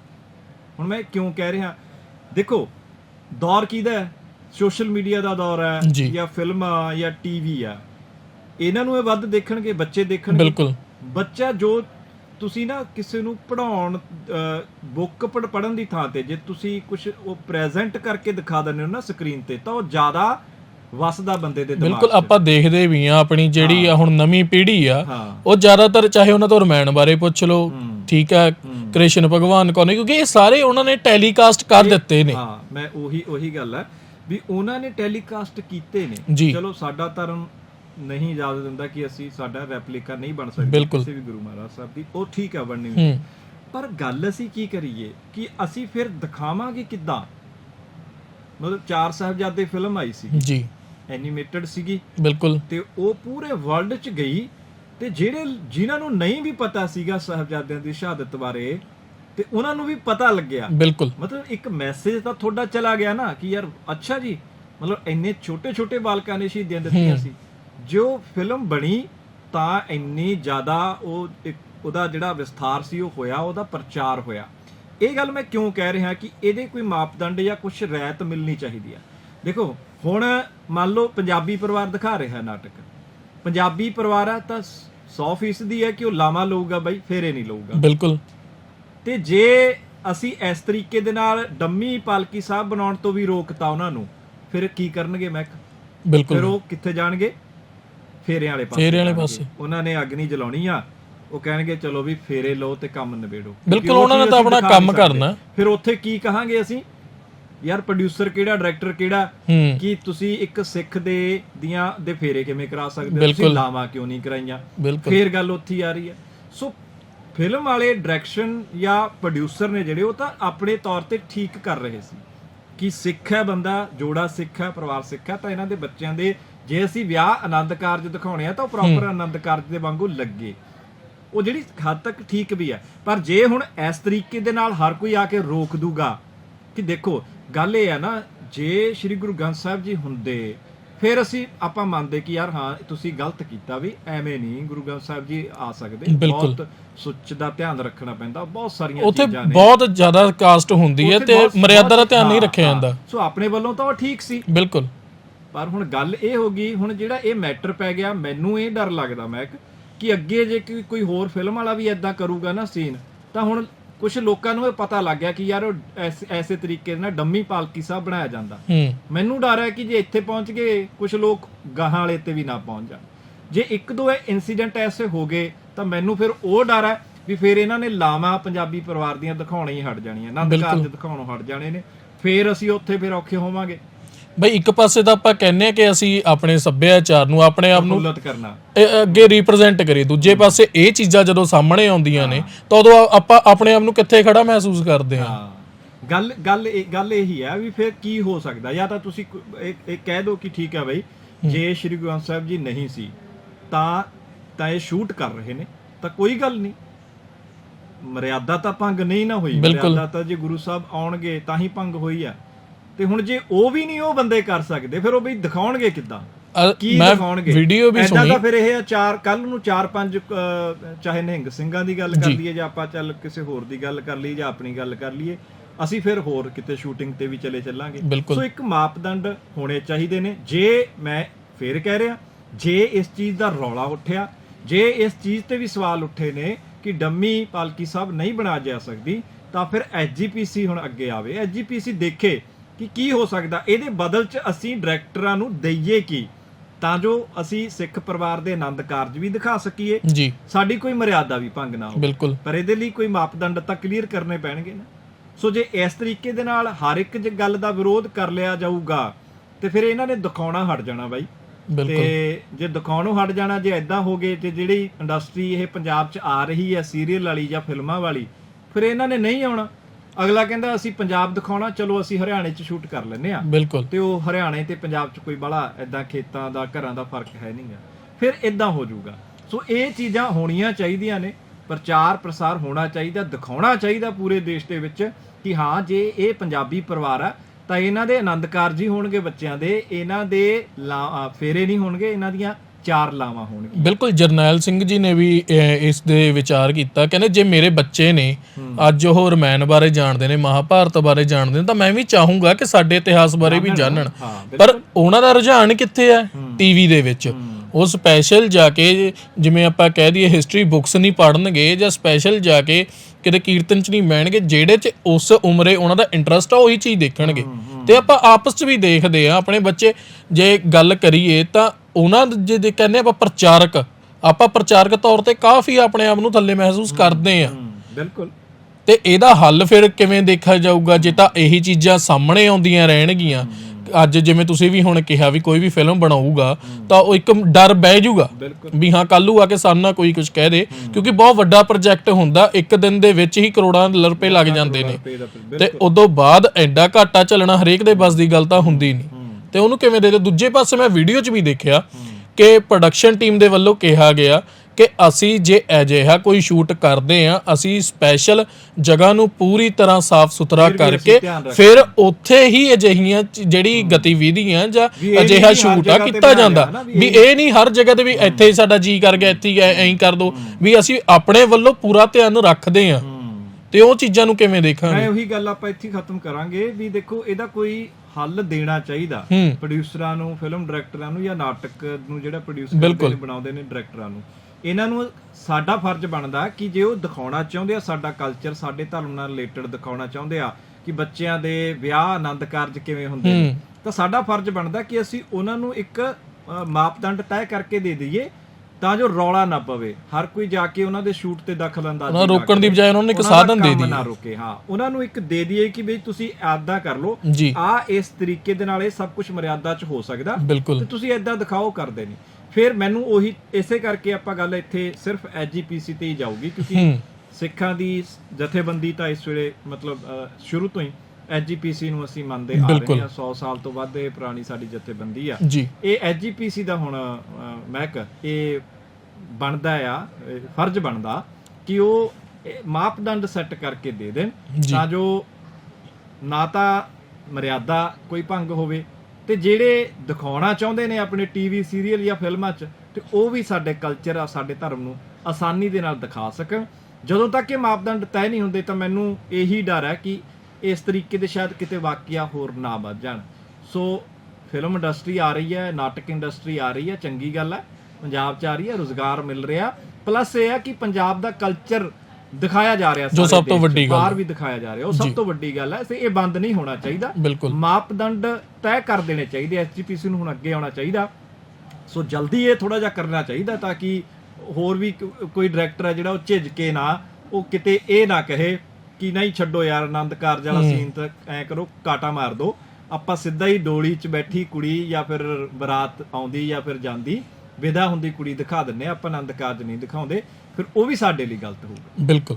ਹੁਣ ਮੈਂ ਕਿਉਂ ਕਹਿ ਰਿਹਾ? ਦੇਖੋ ਦੌਰ ਕਿਹਦਾ ਹੈ? ਸੋਸ਼ਲ ਮੀਡੀਆ ਦਾ ਦੌਰ ਹੈ। ਜਾਂ। ਫਿਲਮਾਂ ਜਾਂ ਟੀਵੀ ਆ ਇਹਨਾਂ ਨੂੰ ਇਹ ਵੱਧ ਦੇਖਣਗੇ ਬੱਚੇ ਦੇਖਣਗੇ। ਬਿਲਕੁਲ। ਬੱਚਾ ਜੋ ਤੁਸੀਂ ਨਾ ਕਿਸੇ ਨੂੰ ਪੜਾਉਣ ਬੁੱਕ ਪੜ ਪੜਨ ਦੀ ਥਾਂ ਤੇ ਜੇ ਤੁਸੀਂ ਕੁਝ ਉਹ ਪ੍ਰੈਜ਼ੈਂਟ ਕਰਕੇ ਦਿਖਾ ਦਿੰਦੇ ਹੋ ਨਾ ਸਕਰੀਨ ਤੇ ਤਾਂ ਉਹ ਜ਼ਿਆਦਾ ਵਸਦਾ ਬੰਦੇ ਦੇ ਦਿਮਾਗ ਬਿਲਕੁਲ। ਆਪਾਂ ਦੇਖਦੇ ਵੀ ਆ ਆਪਣੀ ਜਿਹੜੀ ਆ ਹੁਣ ਨਵੀਂ ਪੀੜ੍ਹੀ ਆ ਉਹ ਜ਼ਿਆਦਾਤਰ ਚਾਹੇ ਉਹਨਾਂ ਤੋਂ ਰਮਾਇਣ ਬਾਰੇ ਪੁੱਛ ਲਓ ਠੀਕ ਹੈ। ਕ੍ਰਿਸ਼ਨ ਭਗਵਾਨ ਹੈ ਕਿਉਂਕਿ ਇਹ ਸਾਰੇ ਉਹਨਾਂ ਨੇ ਟੈਲੀਕਾਸਟ ਕਰ ਦਿੱਤੇ ਨੇ। ਹਾਂ ਮੈਂ ਉਹੀ ਉਹੀ ਗੱਲ ਹੈ ਵੀ ਉਹਨਾਂ ਨੇ ਟੈਲੀਕਾਸਟ ਕੀਤੇ ਨੇ। ਚਲੋ ਸਾਡਾ ਧਰਮ ਨਹੀਂ ਇਜਾਜ਼ਤ ਦਿੰਦਾ ਕਿ ਅਸੀਂ ਸਾਡਾ ਰੈਪਲੀਕਾ ਨਹੀਂ ਬਣ ਸਕਦਾ ਬਿਲਕੁਲ। ਕਿਸੇ ਵੀ ਗੁਰੂ ਮਹਾਰਾਜ ਸਾਹਿਬ ਦੀ। ਉਹ ਠੀਕ ਆ ਬਣਨੀ ਹੂੰ। ਪਰ ਗੱਲ ਅਸੀਂ ਕੀ ਕਰੀਏ ਕਿ ਅਸੀਂ ਫਿਰ ਦਿਖਾਵਾਂਗੇ ਕਿੱਦਾਂ? ਮਤਲਬ ਚਾਰ ਸਾਹਿਬਜ਼ਾਦੇ ਫਿਲਮ ਆਈ ਸੀ ਜੀ। ਐਨੀਮੇਟਡ ਸੀਗੀ। ਬਿਲਕੁਲ। ਤੇ ਉਹ ਪੂਰੇ ਵਰਲਡ 'ਚ ਗਈ ਤੇ ਜਿਹੜੇ ਜਿਨ੍ਹਾਂ ਨੂੰ ਨਹੀਂ ਵੀ ਪਤਾ ਸੀਗਾ ਸਾਹਿਬਜ਼ਾਦਿਆਂ ਦੀ ਸ਼ਹਾਦਤ ਬਾਰੇ ਤੇ ਉਹਨਾਂ ਨੂੰ ਵੀ ਪਤਾ ਲੱਗਿਆ। ਬਿਲਕੁਲ। ਮਤਲਬ ਇੱਕ ਮੈਸੇਜ ਤਾਂ ਤੁਹਾਡਾ ਚਲਾ ਗਿਆ ਨਾ ਕਿ ਯਾਰ ਅੱਛਾ ਜੀ ਮਤਲਬ ਇੰਨੇ ਛੋਟੇ ਛੋਟੇ ਬਾਲਕਾਂ ਨੇ ਸ਼ਹੀਦੀਆਂ ਦਿੱਤੀਆਂ ਸੀ। ਜੋ ਫਿਲਮ ਬਣੀ ਤਾਂ ਇੰਨੀ ਜ਼ਿਆਦਾ ਉਹ ਉਹਦਾ ਜਿਹੜਾ ਵਿਸਥਾਰ ਸੀ ਉਹ ਹੋਇਆ ਉਹਦਾ ਪ੍ਰਚਾਰ ਹੋਇਆ। ਇਹ ਗੱਲ ਮੈਂ ਕਿਉਂ ਕਹਿ ਰਿਹਾ ਕਿ ਇਹਦੇ ਕੋਈ ਮਾਪਦੰਡ ਜਾਂ ਕੁਝ ਰਹਿਤ ਮਿਲਣੀ ਚਾਹੀਦੀ ਆ। ਦੇਖੋ ਹੁਣ ਮੰਨ ਲਓ ਪੰਜਾਬੀ ਪਰਿਵਾਰ ਦਿਖਾ ਰਿਹਾ ਨਾਟਕ। ਪੰਜਾਬੀ ਪਰਿਵਾਰ ਆ ਤਾਂ 100% ਦੀ ਹੈ ਕਿ ਉਹ ਲਾਮਾ ਲਊਗਾ ਬਾਈ ਫੇਰੇ ਨਹੀਂ ਲਊਗਾ। ਬਿਲਕੁਲ। ਤੇ ਜੇ ਅਸੀਂ ਇਸ ਤਰੀਕੇ ਦੇ ਨਾਲ ਡੰਮੀ ਪਾਲਕੀ ਸਾਹਿਬ ਬਣਾਉਣ ਤੋਂ ਵੀ ਰੋਕਤਾ ਉਹਨਾਂ ਨੂੰ ਫਿਰ ਕੀ ਕਰਨਗੇ ਮੈਂ ਫਿਰ ਬਿਲਕੁਲ ਉਹ ਕਿੱਥੇ ਜਾਣਗੇ? ਫੇਰਿਆਂ ਵਾਲੇ ਪਾਸੇ ਫੇਰਿਆਂ ਵਾਲੇ। ਪਾਸੇ। ਉਹਨਾਂ ਨੇ ਅੱਗ ਨਹੀਂ ਜਲਾਉਣੀ ਆ ਉਹ ਕਹਿਣਗੇ ਚਲੋ ਵੀ ਫੇਰੇ ਲਓ ਤੇ ਕੰਮ ਨਿਬੇੜੋ ਬਿਲਕੁਲ, ਉਹਨਾਂ ਨੇ ਤਾਂ ਆਪਣਾ ਕੰਮ। ਕਰਨਾ। ਫਿਰ ਉੱਥੇ ਕੀ ਕਹਾਂਗੇ ਅਸੀਂ ਯਾਰ ਪ੍ਰੋਡਿਊਸਰ ਕਿਹੜਾ ਡਾਇਰੈਕਟਰ ਕਿਹੜਾ ਕਿ ਤੁਸੀਂ ਇੱਕ ਸਿੱਖ ਦੇ ਦੀਆਂ ਦੇ ਫੇਰੇ ਕਿਵੇਂ ਕਰਾ ਸਕਦੇ ਹੋ ਤੁਸੀਂ। ਲਾਵਾਂ ਕਿਉਂ ਨਹੀਂ ਕਰਾਈਆਂ ਫੇਰ ਗੱਲ ਉੱਥੇ ਆ ਰਹੀ ਹੈ ਸੋ ਫਿਲਮ ਵਾਲੇ ਡਾਇਰੈਕਸ਼ਨ ਜਾਂ ਪ੍ਰੋਡਿਊਸਰ ਨੇ ਜਿਹੜੇ ਉਹ ਤਾਂ ਆਪਣੇ ਤੌਰ ਤੇ ਠੀਕ ਕਰ ਰਹੇ ਸੀ ਕਿ ਸਿੱਖ ਹੈ ਬੰਦਾ ਜੋੜਾ ਸਿੱਖ ਹੈ ਪਰਿਵਾਰ ਸਿੱਖ ਹੈ ਤਾਂ ਇਹਨਾਂ ਦੇ ਬੱਚਿਆਂ ਦੇ ਜੇ ਅਸੀਂ ਵਿਆਹ ਆਨੰਦ ਕਾਰਜ ਦਿਖਾਉਣੇ ਆ ਤਾਂ ਉਹ ਪ੍ਰੋਪਰ ਆਨੰਦ ਕਾਰਜ ਦੇ ਵਾਂਗੂ ਲੱਗੇ। ਉਹ ਜਿਹੜੀ ਹੱਦ ਤੱਕ ਠੀਕ ਵੀ ਹੈ। ਪਰ ਜੇ ਹੁਣ ਇਸ ਤਰੀਕੇ ਦੇ ਨਾਲ ਹਰ ਕੋਈ ਆ ਕੇ ਰੋਕ ਦੂਗਾ ਕਿ ਦੇਖੋ ਗੱਲ ਇਹ ਹੈ ਨਾ ਜੇ ਸ੍ਰੀ ਗੁਰੂ ਗ੍ਰੰਥ ਸਾਹਿਬ ਜੀ ਹੁੰਦੇ ਫਿਰ ਅਸੀਂ ਆਪਾਂ ਮੰਨਦੇ ਕਿ ਯਾਰ ਹਾਂ ਤੁਸੀਂ ਗਲਤ ਕੀਤਾ ਵੀ ਐਵੇਂ ਨਹੀਂ ਗੁਰੂ ਗ੍ਰੰਥ ਸਾਹਿਬ ਜੀ ਆ ਸਕਦੇ। ਬਹੁਤ ਸੁੱਚ ਦਾ ਧਿਆਨ ਰੱਖਣਾ ਪੈਂਦਾ। ਬਹੁਤ ਸਾਰੀਆਂ ਚੀਜ਼ਾਂ ਨੇ। ਬਹੁਤ ਜ਼ਿਆਦਾ ਕਾਸਟ ਹੁੰਦੀ ਹੈ ਤੇ ਮਰਿਆਦਾ ਦਾ ਧਿਆਨ ਨਹੀਂ ਰੱਖਿਆ। ਜਾਂਦਾ। ਸੋ ਆਪਣੇ ਵੱਲੋਂ ਤਾਂ ਉਹ ਠੀਕ ਸੀ। ਬਿਲਕੁਲ। ਪਰ ਹੁਣ ਗੱਲ ਇਹ ਹੋ ਗਈ ਹੁਣ ਜਿਹੜਾ ਇਹ ਮੈਟਰ ਪੈ ਗਿਆ ਮੈਨੂੰ ਇਹ ਡਰ ਲੱਗਦਾ ਮੈਂ ਕਿ ਅੱਗੇ ਜੇ ਕੋਈ- ਹੋਰ ਫਿਲਮ ਵਾਲਾ ਵੀ ਐਦਾਂ ਕਰੂਗਾ ਨਾ ਸੀਨ ਤਾਂ ਹੁਣ ਕੁਝ ਲੋਕਾਂ ਨੂੰ ਇਹ ਪਤਾ ਲੱਗ ਗਿਆ ਕਿ ਯਾਰ ਉਹ ਐਸ- ਤਰੀਕੇ ਨਾਲ ਡੰਮੀ ਪਾਲਕੀ ਸਾਹਿਬ ਬਣਾਇਆ ਜਾਂਦਾ। ਮੈਨੂੰ ਡਰ ਹੈ ਕਿ ਜੇ ਇੱਥੇ ਪਹੁੰਚ ਗਏ ਕੁਝ ਲੋਕ ਗਾਹਾਂ ਵਾਲੇ ਤੇ ਵੀ ਨਾ ਪਹੁੰਚ ਜਾਣ। ਜੇ ਇੱਕ ਦੋ ਇਨਸੀਡੈਂਟ ਐਸੇ ਹੋ ਗਏ ਤਾਂ ਮੈਨੂੰ ਫਿਰ ਉਹ ਡਰ ਹੈ ਵੀ ਫਿਰ ਇਹਨਾਂ ਨੇ ਲਾਵਾਂ ਪੰਜਾਬੀ ਪਰਿਵਾਰ ਦੀਆਂ ਦਿਖਾਉਣੀਆਂ ਹੀ ਹਟ ਜਾਣੀਆਂ ਆਨੰਦ ਕਾਰਜ ਦਿਖਾਉਣੋਂ ਹਟ ਜਾਣੇ ਨੇ ਫਿਰ ਅਸੀਂ ਉੱਥੇ ਫਿਰ ਔਖੇ ਹੋਵਾਂਗੇ। ਬਈ ਇੱਕ ਪਾਸੇ ਤਾਂ ਆਪਾਂ ਕਹਿੰਨੇ ਆ ਕਿ ਅਸੀਂ ਆਪਣੇ ਸੱਭਿਆਚਾਰ ਨੂੰ ਆਪਣੇ ਆਪ ਨੂੰ ਹੁਲਤ ਕਰਨਾ। ਇਹ ਅੱਗੇ ਰਿਪਰੈਜ਼ੈਂਟ ਕਰੀਏ। ਦੂਜੇ ਪਾਸੇ ਇਹ ਚੀਜ਼ਾਂ ਜਦੋਂ ਸਾਹਮਣੇ ਆਉਂਦੀਆਂ ਨੇ ਤਾਂ ਉਦੋਂ ਆਪਾਂ ਆਪਣੇ ਆਪ ਨੂੰ ਕਿੱਥੇ ਖੜਾ ਮਹਿਸੂਸ ਕਰਦੇ ਹਾਂ? ਹਾਂ। ਗੱਲ ਗੱਲ ਇਹ ਗੱਲ ਇਹੀ ਹੈ ਵੀ ਫਿਰ ਕੀ ਹੋ ਸਕਦਾ? ਜਾਂ ਤਾਂ ਤੁਸੀਂ ਕੋ- ਇਹ ਇਹ ਕਹਿ ਦਿਓ ਕਿ ਠੀਕ ਹੈ ਬਈ ਜੇ ਸ਼੍ਰੀ ਗੁਰੂ ਗ੍ਰੰਥ ਸਾਹਿਬ ਜੀ ਨਹੀਂ ਸੀ ਤਾਂ ਤਾਂ ਇਹ ਸ਼ੂਟ ਕਰ ਰਹੇ ਨੇ ਤਾਂ ਕੋਈ ਗੱਲ ਨਹੀਂ। ਮਰਿਆਦਾ ਤਾਂ ਭੰਗ ਨਹੀਂ ਨਾ ਹੋਈ। ਬਿਲਕੁਲ। ਮਰਿਆਦਾ ਤਾਂ ਜੇ ਗੁਰੂ ਸਾਹਿਬ ਆਉਣਗੇ ਤਾਂ ਹੀ ਭੰਗ ਹੋਈ ਆ। ਤੇ ਹੁਣ ਜੇ ਉਹ ਵੀ ਨਹੀਂ ਉਹ ਬੰਦੇ ਕਰ ਸਕਦੇ ਫਿਰ ਉਹ ਬਈ ਦਿਖਾਉਣਗੇ ਕਿੱਦਾਂ? ਕੀ ਦਿਖਾਉਣਗੇ? ਵੀਡੀਓ ਵੀ ਸੁਣੀ ਤਾਂ ਫਿਰ ਇਹ ਆ ਚਾਰ ਕੱਲ ਨੂੰ ਚਾਰ ਪੰਜ ਚਾਹੇ ਨਿਹੰਗ ਸਿੰਘਾਂ ਦੀ ਗੱਲ ਕਰ ਲਈਏ ਜਾਂ ਆਪਾਂ ਚੱਲ ਕਿਸੇ ਹੋਰ ਦੀ ਗੱਲ ਕਰ ਲਈਏ ਜਾਂ ਆਪਣੀ ਗੱਲ ਕਰ ਲਈਏ ਅਸੀਂ ਫਿਰ ਹੋਰ ਕਿਤੇ ਸ਼ੂਟਿੰਗ ਤੇ ਵੀ ਚਲੇ ਚੱਲਾਂਗੇ। ਸੋ ਇੱਕ ਮਾਪਦੰਡ ਹੋਣੇ ਚਾਹੀਦੇ ਨੇ। ਜੇ ਮੈਂ ਫੇਰ ਕਹਿ ਰਿਹਾ ਜੇ ਇਸ ਚੀਜ਼ ਦਾ ਰੌਲਾ ਉੱਠਿਆ ਜੇ ਇਸ ਚੀਜ਼ ਤੇ ਵੀ ਸਵਾਲ ਉੱਠੇ ਨੇ ਕਿ ਡੰਮੀ ਪਾਲਕੀ ਸਾਹਿਬ ਨਹੀਂ ਬਣਾ ਜਾ ਸਕਦੀ ਤਾਂ ਫਿਰ ਐਜੀਪੀਸੀ ਹੁਣ ਅੱਗੇ ਆਵੇ। ਐਜੀਪੀਸੀ ਦੇਖੇ ਕਿ ਕੀ ਹੋ ਸਕਦਾ? ਇਹਦੇ ਬਦਲ ਚ ਅਸੀਂ ਡਾਇਰੈਕਟਰਾਂ ਨੂੰ ਦਈਏ ਕੀ? ਤਾਂ ਜੋ ਅਸੀਂ ਸਿੱਖ ਪਰਿਵਾਰ ਦੇ ਆਨੰਦ ਕਾਰਜ ਵੀ ਦਿਖਾ ਸਕੀਏ। ਜੀ। ਸਾਡੀ ਕੋਈ ਮਰਿਆਦਾ ਵੀ ਭੰਗ ਨਾ ਹੋਵੇ। ਬਿਲਕੁਲ। ਪਰ ਇਹਦੇ ਲਈ ਕੋਈ ਮਾਪਦੰਡ ਤਾਂ ਕਲੀਅਰ ਕਰਨੇ ਪੈਣਗੇ ਨਾ। ਸੋ ਜੇ ਇਸ ਤਰੀਕੇ ਦੇ ਨਾਲ ਹਰ ਇੱਕ ਜੇ ਗੱਲ ਦਾ ਵਿਰੋਧ ਕਰ ਲਿਆ ਜਾਊਗਾ ਤੇ ਫਿਰ ਇਹਨਾਂ ਨੇ ਦਿਖਾਉਣਾ ਹਟ ਜਾਣਾ ਬਾਈ। ਤੇ ਜੇ ਦਿਖਾਉਣੋਂ ਹਟ ਜਾਣਾ ਜੇ ਐਦਾਂ ਹੋ ਗਏ ਤੇ ਜਿਹੜੀ ਇੰਡਸਟਰੀ ਇਹ ਪੰਜਾਬ 'ਚ ਆ ਰਹੀ ਹੈ ਸੀਰੀਅਲ ਵਾਲੀ ਜਾਂ ਫਿਲਮਾਂ ਵਾਲੀ ਫਿਰ ਇਹਨਾਂ ਨੇ ਨਹੀਂ ਆਉਣਾ। ਅਗਲਾ ਕਹਿੰਦਾ ਅਸੀਂ ਪੰਜਾਬ ਦਿਖਾਉਣਾ ਚਲੋ ਅਸੀਂ ਹਰਿਆਣੇ 'ਚ ਸ਼ੂਟ ਕਰ ਲੈਨੇ ਆ ਬਿਲਕੁਲ। ਤੇ ਉਹ ਹਰਿਆਣੇ ਤੇ ਪੰਜਾਬ 'ਚ ਕੋਈ ਬੜਾ ਐਦਾਂ ਖੇਤਾਂ ਦਾ ਘਰਾਂ ਦਾ ਫ਼ਰਕ ਹੈ ਨਹੀਂਗਾ ਫਿਰ ਇਦਾਂ ਹੋ ਜਾਊਗਾ। ਸੋ ਇਹ ਚੀਜ਼ਾਂ ਹੋਣੀਆਂ ਚਾਹੀਦੀਆਂ ਨੇ। ਪ੍ਰਚਾਰ ਪ੍ਰਸਾਰ ਹੋਣਾ ਚਾਹੀਦਾ ਦਿਖਾਉਣਾ ਚਾਹੀਦਾ ਪੂਰੇ ਦੇਸ਼ ਦੇ ਵਿੱਚ ਕਿ ਹਾਂ ਜੇ ਇਹ ਪੰਜਾਬੀ ਪਰਿਵਾਰ ਆ ਤਾਂ ਇਹਨਾਂ ਦੇ ਆਨੰਦ ਕਾਰਜ ਹੀ ਹੋਣਗੇ ਬੱਚਿਆਂ ਦੇ। ਇਹਨਾਂ ਦੇ ਫੇਰੇ ਨਹੀਂ ਹੋਣਗੇ ਇਹਨਾਂ ਦੀਆਂ ਚਾਰ ਲਾਵਾਂ ਹੋਣਗੀਆਂ। ਬਿਲਕੁਲ ਜਰਨੈਲ ਸਿੰਘ ਜੀ ਨੇ ਵੀ ਇਸ ਦੇ ਵਿਚਾਰ ਕੀਤਾ। ਕਹਿੰਦੇ ਜੇ ਮੇਰੇ ਬੱਚੇ ਨੇ ਅੱਜ ਉਹ ਰਮਾਇਣ ਬਾਰੇ ਜਾਣਦੇ ਨੇ ਮਹਾਭਾਰਤ ਬਾਰੇ ਜਾਣਦੇ ਨੇ ਤਾਂ ਮੈਂ ਵੀ ਚਾਹੂੰਗਾ ਕਿ ਸਾਡੇ ਇਤਿਹਾਸ ਬਾਰੇ ਵੀ ਜਾਣਨ। ਪਰ ਉਹਨਾਂ ਦਾ ਰੁਝਾਨ ਕਿੱਥੇ ਹੈ? ਟੀਵੀ ਦੇ ਵਿੱਚ। ਉਹ ਸਪੈਸ਼ਲ ਜਾ ਕੇ ਜਿਵੇਂ ਆਪਾਂ ਕਹਿ ਦਈਏ ਹਿਸਟਰੀ ਬੁੱਕਸ ਨਹੀਂ ਪੜ੍ਹਨਗੇ ਜਾਂ ਸਪੈਸ਼ਲ ਜਾ ਕੇ ਕਿਤੇ ਕੀਰਤਨ ਚ ਨਹੀਂ ਬਹਿਣਗੇ ਜਿਹੜੇ ਚ ਉਸ ਉਮਰੇ ਉਹਨਾਂ ਦਾ ਇੰਟਰਸਟ ਆ ਉਹੀ ਚੀਜ਼ ਦੇਖਣਗੇ। ਤੇ ਆਪਾਂ ਆਪਸ ਚ ਵੀ ਦੇਖਦੇ ਆ ਆਪਣੇ ਬੱਚੇ ਜੇ ਗੱਲ ਕਰੀਏ ਤਾਂ ਉਹਨਾਂ ਦੇ ਜੇ ਕਹਿੰਦੇ ਆਪਾਂ ਪ੍ਰਚਾਰਕ ਆਪਾਂ ਪ੍ਰਚਾਰਕ ਤੌਰ ਤੇ ਕਾਫੀ ਆਪਣੇ ਆਪ ਨੂੰ ਥੱਲੇ ਮਹਿਸੂਸ ਕਰਦੇ ਆ। ਬਿਲਕੁਲ। ਤੇ ਇਹਦਾ ਹੱਲ ਫਿਰ ਕਿਵੇਂ ਦੇਖਿਆ ਜਾਊਗਾ ਜੇ ਤਾਂ ਇਹੀ ਚੀਜ਼ਾਂ ਸਾਹਮਣੇ ਆਉਂਦੀਆਂ ਰਹਿਣਗੀਆਂ ਅੱਜ ਜਿਵੇਂ ਤੁਸੀਂ ਵੀ ਹੁਣ ਕਿਹਾ ਵੀ ਕੋਈ ਵੀ ਫਿਲਮ ਬਣਾਊਗਾ ਤਾਂ ਉਹ ਇੱਕ ਡਰ ਬਹਿ ਜਾਊਗਾ। ਵੀ ਹਾਂ ਕੱਲੂ ਆ ਕੇ ਸਾਨੂੰ ਨਾ ਕੋਈ ਕੁਝ ਕਹਿ ਦੇ ਕਿਉਂਕਿ ਬਹੁਤ ਵੱਡਾ ਪ੍ਰੋਜੈਕਟ ਹੁੰਦਾ ਇੱਕ ਦਿਨ ਦੇ ਵਿੱਚ ਹੀ ਕਰੋੜਾਂ ਰੁਪਏ ਲੱਗ ਜਾਂਦੇ ਨੇ। ਤੇ ਉਦੋਂ ਬਾਅਦ ਐਡਾ ਘਾਟਾ ਚੱਲਣਾ ਹਰੇਕ ਦੇ ਬਸ ਦੀ ਗੱਲ ਤਾਂ ਹੁੰਦੀ ਨਹੀਂ ਤੇ ਉਹਨੂੰ ਕਿਵੇਂ ਦੇ ਦੇ? ਦੂਜੇ ਪਾਸੇ ਮੈਂ ਵੀਡੀਓ 'ਚ ਵੀ ਦੇਖਿਆ ਕਿ ਪ੍ਰੋਡਕਸ਼ਨ ਟੀਮ ਦੇ ਵੱਲੋਂ ਕਿਹਾ ਗਿਆ ਕਿ ਅਸੀਂ ਜੇ ਅਜਿਹਾ ਕੋਈ ਸ਼ੂਟ ਕਰਦੇ ਆ ਅਸੀਂ ਸਪੈਸ਼ਲ ਜਗ੍ਹਾ ਨੂੰ ਪੂਰੀ ਤਰ੍ਹਾਂ ਸਾਫ਼ ਸੁਥਰਾ ਕਰਕੇ। ਫਿਰ ਉੱਥੇ ਹੀ ਅਜਿਹੀਆਂ ਚ- ਜਿਹੜੀ ਗਤੀਵਿਧੀਆਂ ਜਾਂ ਅਜਿਹਾ ਸ਼ੂਟ ਆ ਕੀਤਾ ਜਾਂਦਾ। ਵੀ ਇਹ ਨਹੀਂ ਹਰ ਜਗ੍ਹਾ ਤੇ ਵੀ ਇੱਥੇ ਹੀ ਸਾਡਾ ਜੀ ਕਰ ਗਿਆ ਇੱਥੇ ਹੀ ਐ- ਕਰ ਦੋ। ਵੀ ਅਸੀਂ ਆਪਣੇ ਵੱਲੋਂ ਪੂਰਾ ਧਿਆਨ ਰੱਖਦੇ ਆ ਤੇ ਉਹ ਚੀਜ਼ਾਂ ਨੂੰ ਕਿਵੇਂ ਦੇਖਾਂਗੇ? ਮੈਂ ਉਹੀ ਗੱਲ ਆਪਾਂ ਇੱਥੇ ਹੀ ਖਤਮ ਕਰਾਂਗੇ ਵੀ ਦੇਖੋ ਇਹਦਾ ਕੋਈ ਹੱਲ ਦੇਣਾ ਚਾਹੀਦਾ। ਹੂੰ। ਪ੍ਰੋਡਿਊਸਰਾਂ ਨੂੰ ਫਿਲਮ ਡਾਇਰੈਕਟਰਾਂ ਨੂੰ ਜਾਂ ਨਾਟਕ ਨੂੰ ਜਿਹੜਾ ਪ੍ਰੋਡਿਊਸ ਬਿਲਕੁਲ। ਕਰਦੇ ਨੇ ਬਣਾਉਂਦੇ ਨੇ ਡਾਇਰੈਕਟਰਾਂ ਨੂੰ। ਇਹਨਾਂ ਨੂੰ ਸਾਡਾ ਫਰਜ਼ ਬਣਦਾ ਕਿ ਜੇ ਉਹ ਦਿਖਾਉਣਾ ਚਾਹੁੰਦੇ ਆ ਸਾਡਾ ਕਲਚਰ ਸਾਡੇ ਧਰਮ ਨਾਲ ਰਿਲੇਟਡ ਦਿਖਾਉਣਾ ਚਾਹੁੰਦੇ ਆ ਕਿ ਬੱਚਿਆਂ ਦੇ ਵਿਆਹ ਆਨੰਦ ਕਾਰਜ ਕਿਵੇਂ ਹੁੰਦੇ ਨੇ ਤਾਂ ਸਾਡਾ ਫਰਜ਼ ਬਣਦਾ ਕਿ ਅਸੀਂ ਉਹਨਾਂ ਨੂੰ ਇੱਕ ਮਾਪਦੰਡ ਤੈਅ ਕਰਕੇ ਦੇ ਦਈਏ ਤਾਂ ਜੋ ਰੌਲਾ ਨਾ ਪਵੇ। ਹਰ ਕੋਈ ਜਾ ਕੇ ਉਹਨਾਂ ਦੇ ਸ਼ੂਟ ਤੇ ਦਖਲ ਅੰਦਾਜ਼ੀ ਨੂੰ ਰੋਕਣ ਦੀ। ਬਜਾਏ ਉਹਨਾਂ ਨੂੰ ਇੱਕ ਸਾਧਨ ਦੇ ਦਈਏ। ਨਾ ਰੋਕੇ ਹਾਂ। ਉਹਨਾਂ ਨੂੰ ਇੱਕ ਦੇ ਦਈਏ ਕਿ ਬਈ ਤੁਸੀਂ ਆਦਾ ਕਰ ਲਓ। ਆ ਇਸ ਤਰੀਕੇ ਦੇ ਨਾਲ ਇਹ ਸਭ ਕੁਝ ਮਰਿਆਦਾ 'ਚ ਹੋ ਸਕਦਾ। ਤੇ ਤੁਸੀਂ ਐਦਾਂ ਦਿਖਾਓ ਕਰਦੇ ਨਹੀਂ ਫਿਰ ਮੈਨੂੰ ਉਹੀ ਇਸੇ ਕਰਕੇ ਆਪਾਂ ਗੱਲ ਇੱਥੇ ਸਿਰਫ ਐਜੀਪੀਸੀ ਤੇ ਹੀ ਜਾਊਗੀ ਕਿਉਂਕਿ ਸਿੱਖਾਂ ਦੀ ਜਥੇਬੰਦੀ ਤਾਂ ਇਸ ਵੇਲੇ ਮਤਲਬ ਸ਼ੁਰੂ ਤੋਂ ਹੀ ਐਜੀਪੀਸੀ ਨੂੰ ਅਸੀਂ ਮੰਨਦੇ ਆ ਰਹੇ। ਹਾਂ 100 ਸਾਲ ਤੋਂ ਵੱਧ ਇਹ ਪੁਰਾਣੀ ਸਾਡੀ ਜਥੇਬੰਦੀ ਆ ਇਹ ਐਜੀਪੀਸੀ ਦਾ ਹੁਣ ਮਹਿਕ ਇਹ ਬਣਦਾ ਆ ਫਰਜ਼ ਬਣਦਾ ਕਿ ਉਹ ਮਾਪਦੰਡ ਸੈੱਟ ਕਰਕੇ ਦੇ ਦੇਣ। ਤਾਂ ਜੋ ਨਾ ਤਾਂ ਮਰਿਆਦਾ ਕੋਈ ਭੰਗ ਹੋਵੇ ਤੇ ਜਿਹੜੇ ਦਿਖਾਉਣਾ ਚਾਹੁੰਦੇ ਨੇ ਆਪਣੇ ਟੀਵੀ, ਸੀਰੀਅਲ ਜਾਂ ਫਿਲਮਾਂ 'ਚ, ਤੇ ਉਹ ਵੀ ਸਾਡੇ ਕਲਚਰ ਆ, ਸਾਡੇ ਧਰਮ ਨੂੰ ਆਸਾਨੀ ਦੇ ਨਾਲ ਦਿਖਾ ਸਕਣ। ਜਦੋਂ ਤੱਕ ਇਹ ਮਾਪਦੰਡ ਤੈਅ ਨਹੀਂ ਹੁੰਦੇ, ਤਾਂ ਮੈਨੂੰ ਇਹੀ ਡਰ ਹੈ ਕਿ ਇਸ ਤਰੀਕੇ ਦੇ ਸ਼ਾਇਦ ਕਿਤੇ ਵਾਕਿਆ ਹੋਰ ਨਾ ਵੱਧ ਜਾਣ। ਸੋ ਫਿਲਮ ਇੰਡਸਟਰੀ ਆ ਰਹੀ ਹੈ, ਨਾਟਕ ਇੰਡਸਟਰੀ ਆ ਰਹੀ ਹੈ, ਚੰਗੀ ਗੱਲ ਹੈ। ਪੰਜਾਬ 'ਚ ਆ ਰਹੀ ਹੈ, ਰੋਜ਼ਗਾਰ ਮਿਲ ਰਿਹਾ। ਪਲੱਸ ਇਹ ਹੈ ਕਿ ਪੰਜਾਬ ਦਾ ਕਲਚਰ ਦਿਖਾਇਆ ਜਾ ਰਿਹਾ ਜੋ ਸਭ ਤੋਂ ਵੱਡੀ ਗੱਲ ਬਾਹਰ। ਵੀ ਦਿਖਾਇਆ ਜਾ ਰਿਹਾ। ਉਹ ਸਭ ਤੋਂ ਵੱਡੀ ਗੱਲ ਹੈ ਤੇ ਇਹ ਬੰਦ ਨਹੀਂ ਹੋਣਾ ਚਾਹੀਦਾ। ਮਾਪਦੰਡ ਤੈਅ ਕਰ ਦੇਣੇ ਚਾਹੀਦੇ ਐਸਜੀਪੀਸੀ ਨੂੰ ਹੁਣ ਅੱਗੇ ਆਉਣਾ ਚਾਹੀਦਾ। ਸੋ ਜਲਦੀ ਇਹ ਥੋੜਾ ਜਿਹਾ ਕਰਨਾ ਚਾਹੀਦਾ ਤਾਂ ਕਿ ਹੋਰ ਵੀ ਕੋ- ਕੋਈ ਡਾਇਰੈਕਟਰ ਹੈ ਜਿਹੜਾ ਉਹ ਝਿਜਕੇ ਨਾ ਉਹ ਕਿਤੇ ਇਹ ਨਾ ਕਹੇ ਕਿ ਨਹੀਂ ਛੱਡੋ ਯਾਰ ਆਨੰਦ ਕਾਰਜ ਵਾਲਾ ਸੀਨ ਤਾਂ ਐ ਕਰੋ ਕਾਟਾ ਮਾਰ ਦੋ। ਆਪਾਂ ਸਿੱਧਾ ਹੀ ਡੋਲੀ 'ਚ ਬੈਠੀ ਕੁੜੀ ਜਾਂ ਫਿਰ ਬਰਾਤ ਆਉਂਦੀ ਜਾਂ ਫਿਰ ਜਾਂਦੀ ਵਿਦਾ ਹੁੰਦੀ ਕੁੜੀ ਦਿਖਾ ਦਿੰਨੇ ਆਪਾਂ ਆਨੰਦ ਕਾਰਜ ਨਹੀਂ ਦਿਖਾਉਂਦੇ। ਫਿਰ ਉਹ ਵੀ ਸਾਡੇ ਲਈ ਗਲਤ ਹੋਊਗਾ। ਬਿਲਕੁਲ।